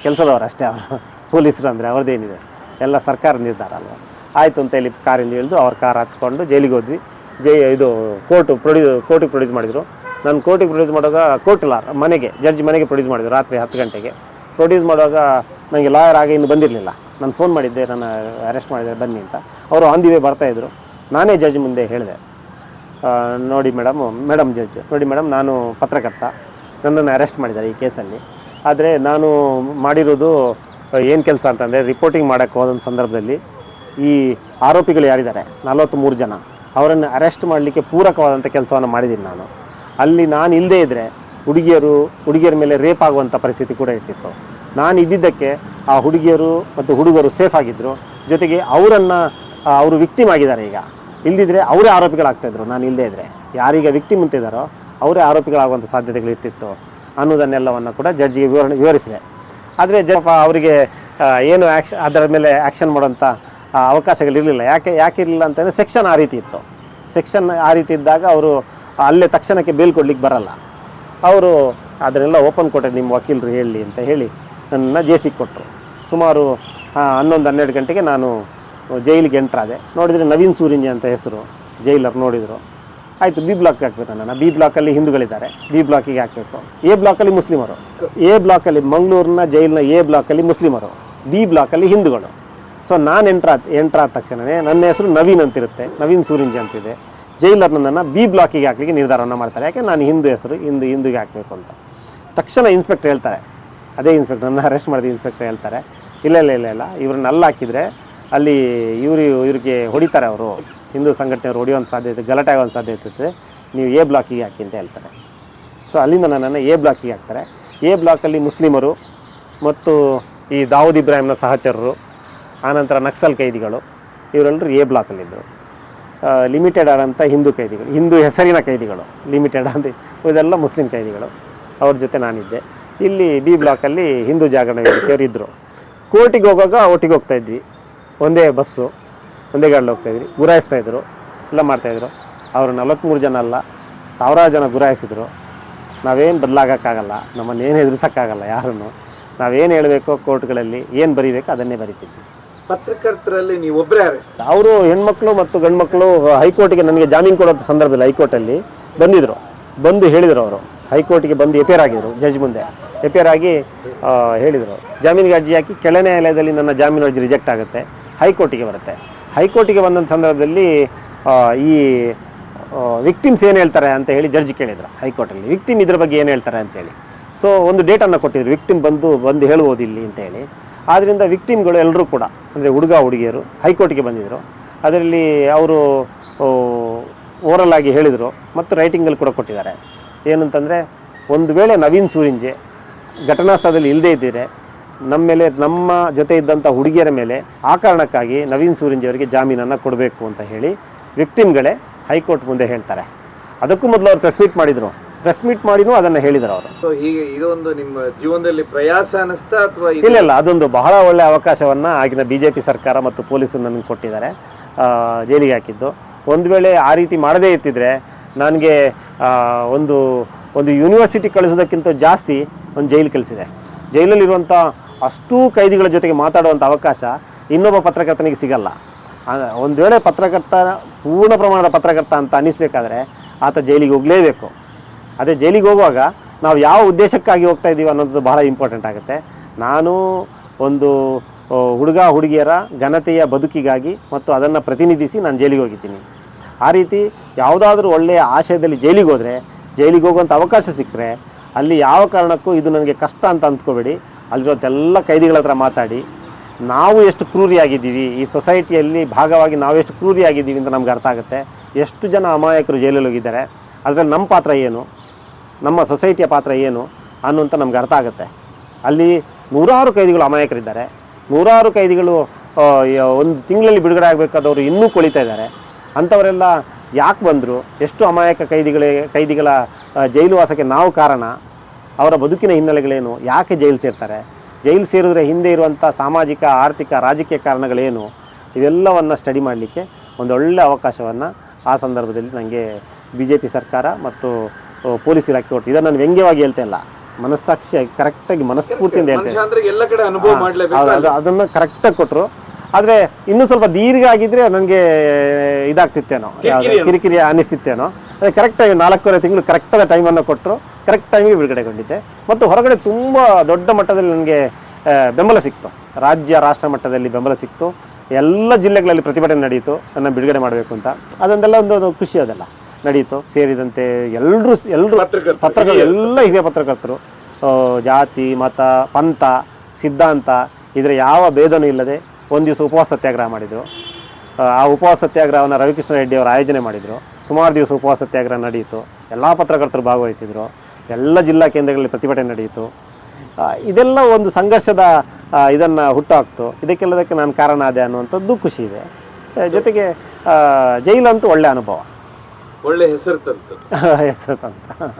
Speaker 1: ಕೆಲಸದವರು ಅಷ್ಟೇ ಅವರು. ಪೊಲೀಸರು ಅಂದರೆ ಅವ್ರದ್ದೇನಿದೆ? ಎಲ್ಲ ಸರ್ಕಾರ ನಿರ್ಧಾರ ಅಲ್ವಾ? ಆಯಿತು ಅಂತ ಹೇಳಿ ಕಾರಿಂದ ಇಳಿದು ಅವ್ರ ಕಾರ್ ಹತ್ಕೊಂಡು ಜೈಲಿಗೆ ಹೋದ್ವಿ. ಜೈ, ಇದು ಕೋರ್ಟು ಪ್ರೊಡ್ಯೂ ಕೋರ್ಟಿಗೆ ಪ್ರೊಡ್ಯೂಸ್ ಮಾಡಿದರು. ನಾನು ಕೋರ್ಟಿಗೆ ಪ್ರೊಡ್ಯೂಸ್ ಮಾಡುವಾಗ ಕೋರ್ಟ್ ಇಲ್ಲ ಮನೆಗೆ ಜಡ್ಜ್ ಮನೆಗೆ ಪ್ರೊಡ್ಯೂಸ್ ಮಾಡಿದ್ರು, ರಾತ್ರಿ ಹತ್ತು ಗಂಟೆಗೆ. ಪ್ರೊಡ್ಯೂಸ್ ಮಾಡುವಾಗ ನನಗೆ ಲಾಯರ್ ಆಗಿ ಇನ್ನು ಬಂದಿರಲಿಲ್ಲ. ನಾನು ಫೋನ್ ಮಾಡಿದ್ದೆ ನಾನು ಅರೆಸ್ಟ್ ಮಾಡಿದ್ದೆ ಬನ್ನಿ ಅಂತ. ಅವರು ಆನ್ ದಿ ವೇ ಬರ್ತಾಯಿದ್ರು ನಾನೇ ಜಡ್ಜ್ ಮುಂದೆ ಹೇಳಿದೆ. ನೋಡಿ ಮೇಡಮ್ ಮೇಡಮ್ ಜಡ್ಜ್ ನೋಡಿ ಮೇಡಮ್ ನಾನು ಪತ್ರಕರ್ತ. ನನ್ನನ್ನು ಅರೆಸ್ಟ್ ಮಾಡಿದ್ದಾರೆ ಈ ಕೇಸಲ್ಲಿ. ಆದರೆ ನಾನು ಮಾಡಿರೋದು ಏನು ಕೆಲಸ ಅಂತಂದರೆ ರಿಪೋರ್ಟಿಂಗ್ ಮಾಡೋಕ್ಕೆ ಹೋದ ಸಂದರ್ಭದಲ್ಲಿ ಈ ಆರೋಪಿಗಳು ಯಾರಿದ್ದಾರೆ? ನಲವತ್ತ್ಮೂರು ಜನ. ಅವರನ್ನು ಅರೆಸ್ಟ್ ಮಾಡಲಿಕ್ಕೆ ಪೂರಕವಾದಂಥ ಕೆಲಸವನ್ನು ಮಾಡಿದ್ದೀನಿ ನಾನು. ಅಲ್ಲಿ ನಾನು ಇಲ್ಲದೇ ಇದ್ದರೆ ಹುಡುಗಿಯರು, ಹುಡುಗಿಯರ ಮೇಲೆ ರೇಪ್ ಆಗುವಂಥ ಪರಿಸ್ಥಿತಿ ಕೂಡ ಇರ್ತಿತ್ತು. ನಾನು ಇದ್ದಿದ್ದಕ್ಕೆ ಆ ಹುಡುಗಿಯರು ಮತ್ತು ಹುಡುಗರು ಸೇಫ್ ಆಗಿದ್ದರು ಜೊತೆಗೆ ಅವರನ್ನು ಅವರು ವಿಕ್ಟಿಮ್ ಆಗಿದ್ದಾರೆ ಈಗ. ಇಲ್ಲದಿದ್ದರೆ ಅವರೇ ಆರೋಪಿಗಳಾಗ್ತಾಯಿದ್ರು ನಾನು ಇಲ್ಲದೇ ಇದ್ದರೆ ಯಾರೀಗ ವಿಕ್ಟಿಮ್ ಅಂತಿದ್ದಾರೋ ಅವರೇ ಆರೋಪಿಗಳಾಗುವಂಥ ಸಾಧ್ಯತೆಗಳು ಇರ್ತಿತ್ತು ಅನ್ನೋದನ್ನೆಲ್ಲವನ್ನು ಕೂಡ ಜಡ್ಜಿಗೆ ವಿವರಣೆ, ವಿವರಿಸಿದೆ. ಆದರೆ ಜಪ ಅವರಿಗೆ ಏನು ಆ್ಯಕ್ಷ ಅದರ ಮೇಲೆ ಆ್ಯಕ್ಷನ್ ಮಾಡೋಂಥ ಅವಕಾಶಗಳಿರಲಿಲ್ಲ ಯಾಕೆ ಯಾಕೆ ಇರಲಿಲ್ಲ ಅಂತಂದರೆ ಸೆಕ್ಷನ್ ಆ ರೀತಿ ಇತ್ತು. ಸೆಕ್ಷನ್ ಆ ರೀತಿ ಇದ್ದಾಗ ಅವರು ಅಲ್ಲೇ ತಕ್ಷಣಕ್ಕೆ ಬೇಲ್ ಕೊಡ್ಲಿಕ್ಕೆ ಬರಲ್ಲ. ಅವರು ಅದನ್ನೆಲ್ಲ ಓಪನ್ ಕೊಟ್ಟೆ ನಿಮ್ಮ ವಕೀಲರು ಹೇಳಿ ಅಂತ ಹೇಳಿ ನನ್ನ ಜೆ ಸಿ ಕೊಟ್ಟರು. ಸುಮಾರು ಹನ್ನೊಂದು, ಹನ್ನೆರಡು ಗಂಟೆಗೆ ನಾನು ಜೈಲಿಗೆ ಎಂಟ್ರಾದೆ ನೋಡಿದರೆ ನವೀನ್ ಸೂರಿಂಜಿ ಅಂತ ಹೆಸರು ಜೈಲರ್ ನೋಡಿದರು. ಆಯಿತು, ಬಿ ಬ್ಲಾಕ್ ಹಾಕಬೇಕು ನನ್ನ. ಬಿ ಬ್ಲಾಕಲ್ಲಿ ಹಿಂದೂಗಳಿದ್ದಾರೆ. ಬಿ ಬ್ಲಾಕಿಗೆ ಹಾಕಬೇಕು. ಎ ಬ್ಲಾಕಲ್ಲಿ ಮುಸ್ಲಿಮರು. ಎ ಬ್ಲಾಕಲ್ಲಿ ಮಂಗಳೂರಿನ ಜೈಲಿನ ಎ ಬ್ಲಾಕಲ್ಲಿ ಮುಸ್ಲಿಮರು. ಬಿ ಬ್ಲಾಕಲ್ಲಿ ಹಿಂದೂಗಳು. ಸೊ, ನಾನು ಎಂಟ್ರ ಎಂಟ್ರ್ ಆದ ತಕ್ಷಣವೇ ನನ್ನ ಹೆಸರು ನವೀನ್ ಅಂತಿರುತ್ತೆ. ನವೀನ್ ಸೂರಿಂಜಿ ಅಂತಿದೆ. ಜೈಲರ್ ನನ್ನನ್ನು ಬಿ ಬ್ಲಾಕಿಗೆ ಹಾಕಲಿಕ್ಕೆ ನಿರ್ಧಾರವನ್ನು ಮಾಡ್ತಾರೆ. ಯಾಕೆ? ನಾನು ಹಿಂದೂ ಹೆಸರು, ಹಿಂದೂ ಹಿಂದೂಗೆ ಹಾಕಬೇಕು ಅಂತ. ತಕ್ಷಣ ಇನ್ಸ್ಪೆಕ್ಟರ್ ಹೇಳ್ತಾರೆ. ಅದೇ ಇನ್ಸ್ಪೆಕ್ಟರ್ ನನ್ನ ಅರೆಸ್ಟ್ ಮಾಡಿದ ಇನ್ಸ್ಪೆಕ್ಟರ್ ಹೇಳ್ತಾರೆ. ಇಲ್ಲ ಇಲ್ಲ ಇಲ್ಲ ಇಲ್ಲ. ಇವ್ರನ್ನ ಅಲ್ಲಿ ಹಾಕಿದರೆ ಅಲ್ಲಿ ಇವರು, ಇವ್ರಿಗೆ ಹೊಡಿತಾರೆ ಅವರು. ಹಿಂದೂ ಸಂಘಟನೆಯವರು ಹೊಡೆಯುವಂಥ ಸಾಧ್ಯತೆ, ಗಲಾಟೆ ಆಗುವಂಥ ಸಾಧ್ಯತೆ ಇರ್ತದೆ. ನೀವು ಎ ಬ್ಲಾಕಿಗೆ ಹಾಕಿ ಅಂತ ಹೇಳ್ತಾರೆ. ಸೊ ಅಲ್ಲಿಂದ ನನ್ನನ್ನು ಎ ಬ್ಲಾಕಿಗೆ ಹಾಕ್ತಾರೆ. ಎ ಬ್ಲಾಕಲ್ಲಿ ಮುಸ್ಲಿಮರು ಮತ್ತು ಈ ದಾವೂದ್ ಇಬ್ರಾಹಿಂನ ಸಹಚರರು, ಆನಂತರ ನಕ್ಸಲ್ ಕೈದಿಗಳು, ಇವರೆಲ್ಲರೂ ಎ ಬ್ಲಾಕಲ್ಲಿದ್ದರು ಲಿಮಿಟೆಡ್ ಆದಂಥ ಹಿಂದೂ ಕೈದಿಗಳು, ಹಿಂದೂ ಹೆಸರಿನ ಕೈದಿಗಳು ಲಿಮಿಟೆಡ್ ಅಂತ ಇದೆಲ್ಲ ಮುಸ್ಲಿಂ ಕೈದಿಗಳು. ಅವ್ರ ಜೊತೆ ನಾನಿದ್ದೆ. ಇಲ್ಲಿ ಬಿ ಬ್ಲಾಕಲ್ಲಿ ಹಿಂದೂ ಜಾಗರಣ ವೇದಿಕೆಯವರು ಇದ್ದರು ಕೋರ್ಟಿಗೆ ಹೋಗುವಾಗ ಒಟ್ಟಿಗೆ ಹೋಗ್ತಾ ಇದ್ವಿ. ಒಂದೇ ಬಸ್ಸು ಒಂದೇ ಗಾಡಿ ಹೋಗ್ತಾಯಿದ್ವಿ ಗುರಾಯಿಸ್ತಾ ಇದ್ರು. ಎಲ್ಲ ಮಾಡ್ತಾಯಿದ್ರು ಅವರು ನಲವತ್ತ್ಮೂರು ಜನ ಅಲ್ಲ, ಸಾವಿರಾರು ಜನ ಗುರಾಯಿಸಿದ್ರು. ನಾವೇನು ಬದಲಾಗೋಕ್ಕಾಗಲ್ಲ ನಮ್ಮನ್ನು ಏನು ಎದುರಿಸೋಕ್ಕಾಗಲ್ಲ ಯಾರನ್ನು. ನಾವೇನು ಹೇಳಬೇಕೋ ಕೋರ್ಟ್ಗಳಲ್ಲಿ, ಏನು ಬರೀಬೇಕು ಅದನ್ನೇ ಬರಿತಿದ್ವಿ.
Speaker 2: ಪತ್ರಕರ್ತರಲ್ಲಿ ನೀವು ಒಬ್ಬರೇ ಅರೆಸ್ಟ್
Speaker 1: ಅವರು ಹೆಣ್ಮಕ್ಳು ಮತ್ತು ಗಂಡ್ಮಕ್ಳು ಹೈಕೋರ್ಟಿಗೆ ನನಗೆ ಜಾಮೀನು ಕೊಡೋ ಸಂದರ್ಭದಲ್ಲಿ ಹೈಕೋರ್ಟಲ್ಲಿ ಬಂದಿದ್ದರು ಬಂದು ಹೇಳಿದರು ಅವರು. ಹೈಕೋರ್ಟಿಗೆ ಬಂದು ಎಪೇರ್ ಆಗಿದ್ರು ಜಡ್ಜ್ ಮುಂದೆ. ಎಪೇರ್ ಆಗಿ ಹೇಳಿದರು. ಜಾಮೀನಿಗೆ ಅರ್ಜಿ ಹಾಕಿ ಕೆಳ ನ್ಯಾಯಾಲಯದಲ್ಲಿ ನನ್ನ ಜಾಮೀನು ಅರ್ಜಿ ರಿಜೆಕ್ಟ್ ಆಗುತ್ತೆ. ಹೈಕೋರ್ಟಿಗೆ ಬರುತ್ತೆ. ಹೈಕೋರ್ಟಿಗೆ ಬಂದಂಥ ಸಂದರ್ಭದಲ್ಲಿ ಈ ವಿಕ್ಟಿಮ್ಸ್ ಏನು ಹೇಳ್ತಾರೆ ಅಂತ ಹೇಳಿ ಜಡ್ಜ್ ಕೇಳಿದ್ರು ಹೈಕೋರ್ಟಲ್ಲಿ. ವಿಕ್ಟಿಮ್ ಇದ್ರ ಬಗ್ಗೆ ಏನು ಹೇಳ್ತಾರೆ ಅಂತೇಳಿ ಸೊ ಒಂದು ಡೇಟನ್ನು ಕೊಟ್ಟಿದ್ರು. ವಿಕ್ಟಿಮ್ ಬಂದು ಬಂದು ಹೇಳ್ಬೋದು ಇಲ್ಲಿ ಅಂತ ಹೇಳಿ. ಆದ್ದರಿಂದ ವಿಕ್ಟಿಮ್ಗಳು ಎಲ್ಲರೂ ಕೂಡ, ಅಂದರೆ ಹುಡುಗ ಹುಡುಗಿಯರು, ಹೈಕೋರ್ಟ್ಗೆ ಬಂದಿದ್ದರು ಅದರಲ್ಲಿ ಅವರು ಓರಲ್ ಆಗಿ ಹೇಳಿದರು ಮತ್ತು ರೈಟಿಂಗಲ್ಲಿ ಕೂಡ ಕೊಟ್ಟಿದ್ದಾರೆ. ಏನಂತಂದರೆ, ಒಂದು ವೇಳೆ ನವೀನ್ ಸೂರಿಂಜೆ ಘಟನಾ ಸ್ಥಳದಲ್ಲಿ ಇಲ್ಲದೇ ಇದ್ದರೆ ನಮ್ಮ ಮೇಲೆ, ನಮ್ಮ ಜೊತೆ ಇದ್ದಂಥ ಹುಡುಗಿಯರ ಮೇಲೆ ಆ ಕಾರಣಕ್ಕಾಗಿ ನವೀನ್ ಸೂರಿಂಜೆ ಅವರಿಗೆ ಜಾಮೀನನ್ನು ಕೊಡಬೇಕು ಅಂತ ಹೇಳಿ ವಿಕ್ಟಿಮ್ಗಳೇ ಹೈಕೋರ್ಟ್ ಮುಂದೆ ಹೇಳ್ತಾರೆ. ಅದಕ್ಕೂ ಮೊದಲು ಅವ್ರು ಪ್ರೆಸ್ ಮೀಟ್ ಮಾಡಿದರು. ಪ್ರೆಸ್ ಮೀಟ್ ಮಾಡಿನೂ ಅದನ್ನು ಹೇಳಿದರು ಅವರು.
Speaker 2: ಈಗ ಹೀಗೆ ಇದೊಂದು ನಿಮ್ಮ ಜೀವನದಲ್ಲಿ ಪ್ರಯಾಸ ಅನಿಸ್ತಾ ಅಥವಾ
Speaker 1: ಇಲ್ಲ ಇಲ್ಲ ಅದೊಂದು ಬಹಳ ಒಳ್ಳೆಯ ಅವಕಾಶವನ್ನು ಆಗಿನ ಬಿ ಜೆ ಪಿ ಸರ್ಕಾರ ಮತ್ತು ಪೊಲೀಸರು ನನಗೆ ಕೊಟ್ಟಿದ್ದಾರೆ ಆ, ಜೈಲಿಗೆ ಹಾಕಿದ್ದು. ಒಂದು ವೇಳೆ ಆ ರೀತಿ ಮಾಡದೇ ಇರ್ತಿದ್ರೆ ನನಗೆ ಆ, ಒಂದು ಒಂದು ಯೂನಿವರ್ಸಿಟಿ ಕಳಿಸೋದಕ್ಕಿಂತ ಜಾಸ್ತಿ ಒಂದು ಜೈಲು ಕಲಿಸಿದೆ ಜೈಲಲ್ಲಿರುವಂಥ ಅಷ್ಟೂ ಕೈದಿಗಳ ಜೊತೆಗೆ ಮಾತಾಡುವಂಥ ಅವಕಾಶ ಇನ್ನೊಬ್ಬ ಪತ್ರಕರ್ತನಿಗೆ ಸಿಗಲ್ಲ. ಆ, ಒಂದು ವೇಳೆ ಪತ್ರಕರ್ತ ಪೂರ್ಣ ಪ್ರಮಾಣದ ಪತ್ರಕರ್ತ ಅಂತ ಅನ್ನಿಸ್ಬೇಕಾದ್ರೆ ಆತ ಜೈಲಿಗೆ ಹೋಗಲೇಬೇಕು. ಅದೇ ಜೈಲಿಗೆ ಹೋಗುವಾಗ ನಾವು ಯಾವ ಉದ್ದೇಶಕ್ಕಾಗಿ ಹೋಗ್ತಾ ಇದ್ದೀವಿ ಅನ್ನೋದು ಬಹಳ ಇಂಪಾರ್ಟೆಂಟ್ ಆಗುತ್ತೆ. ನಾನು ಒಂದು ಹುಡುಗ, ಹುಡುಗಿಯರ ಘನತೆಯ ಬದುಕಿಗಾಗಿ ಮತ್ತು ಅದನ್ನು ಪ್ರತಿನಿಧಿಸಿ ನಾನು ಜೈಲಿಗೆ ಹೋಗಿದ್ದೀನಿ. ಆ ರೀತಿ ಯಾವುದಾದ್ರೂ ಒಳ್ಳೆಯ ಆಶಯದಲ್ಲಿ ಜೈಲಿಗೆ ಹೋದರೆ, ಜೈಲಿಗೆ ಹೋಗುವಂಥ ಅವಕಾಶ ಸಿಕ್ಕರೆ, ಅಲ್ಲಿ ಯಾವ ಕಾರಣಕ್ಕೂ ಇದು ನನಗೆ ಕಷ್ಟ ಅಂತ ಅಂದ್ಕೋಬೇಡಿ. ಅಲ್ಲಿರೋದೆಲ್ಲ ಕೈದಿಗಳ ಹತ್ರ ಮಾತಾಡಿ. ನಾವು ಎಷ್ಟು ಕ್ರೂರಿಯಾಗಿದ್ದೀವಿ, ಈ ಸೊಸೈಟಿಯಲ್ಲಿ ಭಾಗವಾಗಿ ನಾವು ಎಷ್ಟು ಕ್ರೂರಿಯಾಗಿದ್ದೀವಿ ಅಂತ ನಮ್ಗೆ ಅರ್ಥ ಆಗುತ್ತೆ. ಎಷ್ಟು ಜನ ಅಮಾಯಕರು ಜೈಲಲ್ಲಿ ಹೋಗಿದ್ದಾರೆ. ಅದರಲ್ಲಿ ನಮ್ಮ ಪಾತ್ರ ಏನು? ನಮ್ಮ ಸೊಸೈಟಿಯ ಪಾತ್ರ ಏನು ಅನ್ನುವಂಥ ನಮ್ಗೆ ಅರ್ಥ ಆಗುತ್ತೆ. ಅಲ್ಲಿ ನೂರಾರು ಕೈದಿಗಳು ಅಮಾಯಕರಿದ್ದಾರೆ. ನೂರಾರು ಕೈದಿಗಳು ಒಂದು ತಿಂಗಳಲ್ಲಿ ಬಿಡುಗಡೆ ಆಗಬೇಕಾದವರು ಇನ್ನೂ ಕೊಳಿತಾ ಇದ್ದಾರೆ. ಅಂಥವರೆಲ್ಲ ಯಾಕೆ ಬಂದರು? ಎಷ್ಟು ಅಮಾಯಕ ಕೈದಿಗಳ ಕೈದಿಗಳ ಜೈಲುವಾಸಕ್ಕೆ ಜೈಲು ವಾಸಕ್ಕೆ ನಾವು ಕಾರಣ? ಅವರ ಬದುಕಿನ ಹಿನ್ನೆಲೆಗಳೇನು? ಯಾಕೆ ಜೈಲು ಸೇರ್ತಾರೆ? ಜೈಲು ಸೇರಿದ್ರೆ ಹಿಂದೆ ಇರುವಂಥ ಸಾಮಾಜಿಕ, ಆರ್ಥಿಕ, ರಾಜಕೀಯ ಕಾರಣಗಳೇನು? ಇವೆಲ್ಲವನ್ನು ಸ್ಟಡಿ ಮಾಡಲಿಕ್ಕೆ ಒಂದು ಒಳ್ಳೆಯ ಅವಕಾಶವನ್ನು ಆ ಸಂದರ್ಭದಲ್ಲಿ ನನಗೆ ಬಿ ಜೆ ಪಿ ಸರ್ಕಾರ ಮತ್ತು ಪೊಲೀಸ್ ಇಲಾಖೆ ಕೊಟ್ಟು ಇದನ್ನು ನಾನು ವ್ಯಂಗ್ಯವಾಗಿ ಹೇಳ್ತಾ ಇಲ್ಲ. ಮನಸ್ಸಾಕ್ಷಿಯಾಗಿ ಕರೆಕ್ಟಾಗಿ ಮನಸ್ಫೂರ್ತಿಯಿಂದ ಹೇಳ್ತಾ
Speaker 2: ಮನುಷ್ಯ ಅಂದ್ರೆ ಎಲ್ಲ ಕಡೆ ಅನುಭವ ಮಾಡ್ಲೇಬೇಕು
Speaker 1: ಹೌದು, ಅದನ್ನು ಕರೆಕ್ಟಾಗಿ ಕೊಟ್ಟರು ಆದರೆ ಇನ್ನೂ ಸ್ವಲ್ಪ ದೀರ್ಘ ಆಗಿದ್ರೆ ನನಗೆ ಇದಾಗ್ತಿತ್ತೇನೋ
Speaker 2: ಕಿರಿಕಿರಿ
Speaker 1: ಅನಿಸ್ತಿತ್ತೇನೋ ಅದೇ ಕರೆಕ್ಟಾಗಿ ನಾಲ್ಕೂವರೆ ತಿಂಗಳು ಕರೆಕ್ಟಾದ ಟೈಮನ್ನು ಕೊಟ್ಟರು ಕರೆಕ್ಟ್ ಟೈಮಿಗೆ ಬಿಡುಗಡೆಗೊಂಡಿದ್ದೆ ಮತ್ತು ಹೊರಗಡೆ ತುಂಬ ದೊಡ್ಡ ಮಟ್ಟದಲ್ಲಿ ನನಗೆ ಬೆಂಬಲ ಸಿಕ್ತು. ರಾಜ್ಯ ರಾಷ್ಟ್ರ ಮಟ್ಟದಲ್ಲಿ ಬೆಂಬಲ ಸಿಕ್ತು. ಎಲ್ಲ ಜಿಲ್ಲೆಗಳಲ್ಲಿ ಪ್ರತಿಭಟನೆ ನಡೆಯಿತು ನನ್ನ ಬಿಡುಗಡೆ ಮಾಡಬೇಕು ಅಂತ. ಅದೊಂದೆಲ್ಲ ಒಂದು ಖುಷಿ ಅದೆಲ್ಲ. ನಡೀತು ಸೇರಿದಂತೆ ಎಲ್ಲರೂ ಎಲ್ಲರೂ
Speaker 2: ಪತ್ರಕರ್ತರು,
Speaker 1: ಎಲ್ಲ ಹಿರಿಯ ಪತ್ರಕರ್ತರು ಜಾತಿ ಮತ ಪಂಥ ಸಿದ್ಧಾಂತ ಇದರ ಯಾವ ಭೇದನೂ ಇಲ್ಲದೆ ಒಂದು ದಿವಸ ಉಪವಾಸ ಸತ್ಯಾಗ್ರಹ ಮಾಡಿದರು. ಆ ಉಪವಾಸ ಸತ್ಯಾಗ್ರಹವನ್ನು ರವಿಕೃಷ್ಣ ರೆಡ್ಡಿ ಅವರು ಆಯೋಜನೆ ಮಾಡಿದರು. ಸುಮಾರು ದಿವಸ ಉಪವಾಸ ಸತ್ಯಾಗ್ರಹ ನಡೆಯಿತು ಎಲ್ಲ ಪತ್ರಕರ್ತರು ಭಾಗವಹಿಸಿದರು. ಎಲ್ಲ ಜಿಲ್ಲಾ ಕೇಂದ್ರಗಳಲ್ಲಿ ಪ್ರತಿಭಟನೆ ನಡೆಯಿತು ಇದೆಲ್ಲ ಒಂದು ಸಂಘರ್ಷದ ಇದನ್ನು ಹುಟ್ಟಾಕ್ತು ಇದಕ್ಕೆಲ್ಲದಕ್ಕೆ ನಾನು ಕಾರಣ ಆದೆ ಅನ್ನುವಂಥದ್ದು ಖುಷಿ ಇದೆ. ಜೊತೆಗೆ ಜೈಲಂತೂ ಒಳ್ಳೆಯ ಅನುಭವ.
Speaker 2: ಒಳ್ಳೆ ಹೆಸರು ತಂತು.
Speaker 1: ಹೆಸರು ಅಂತ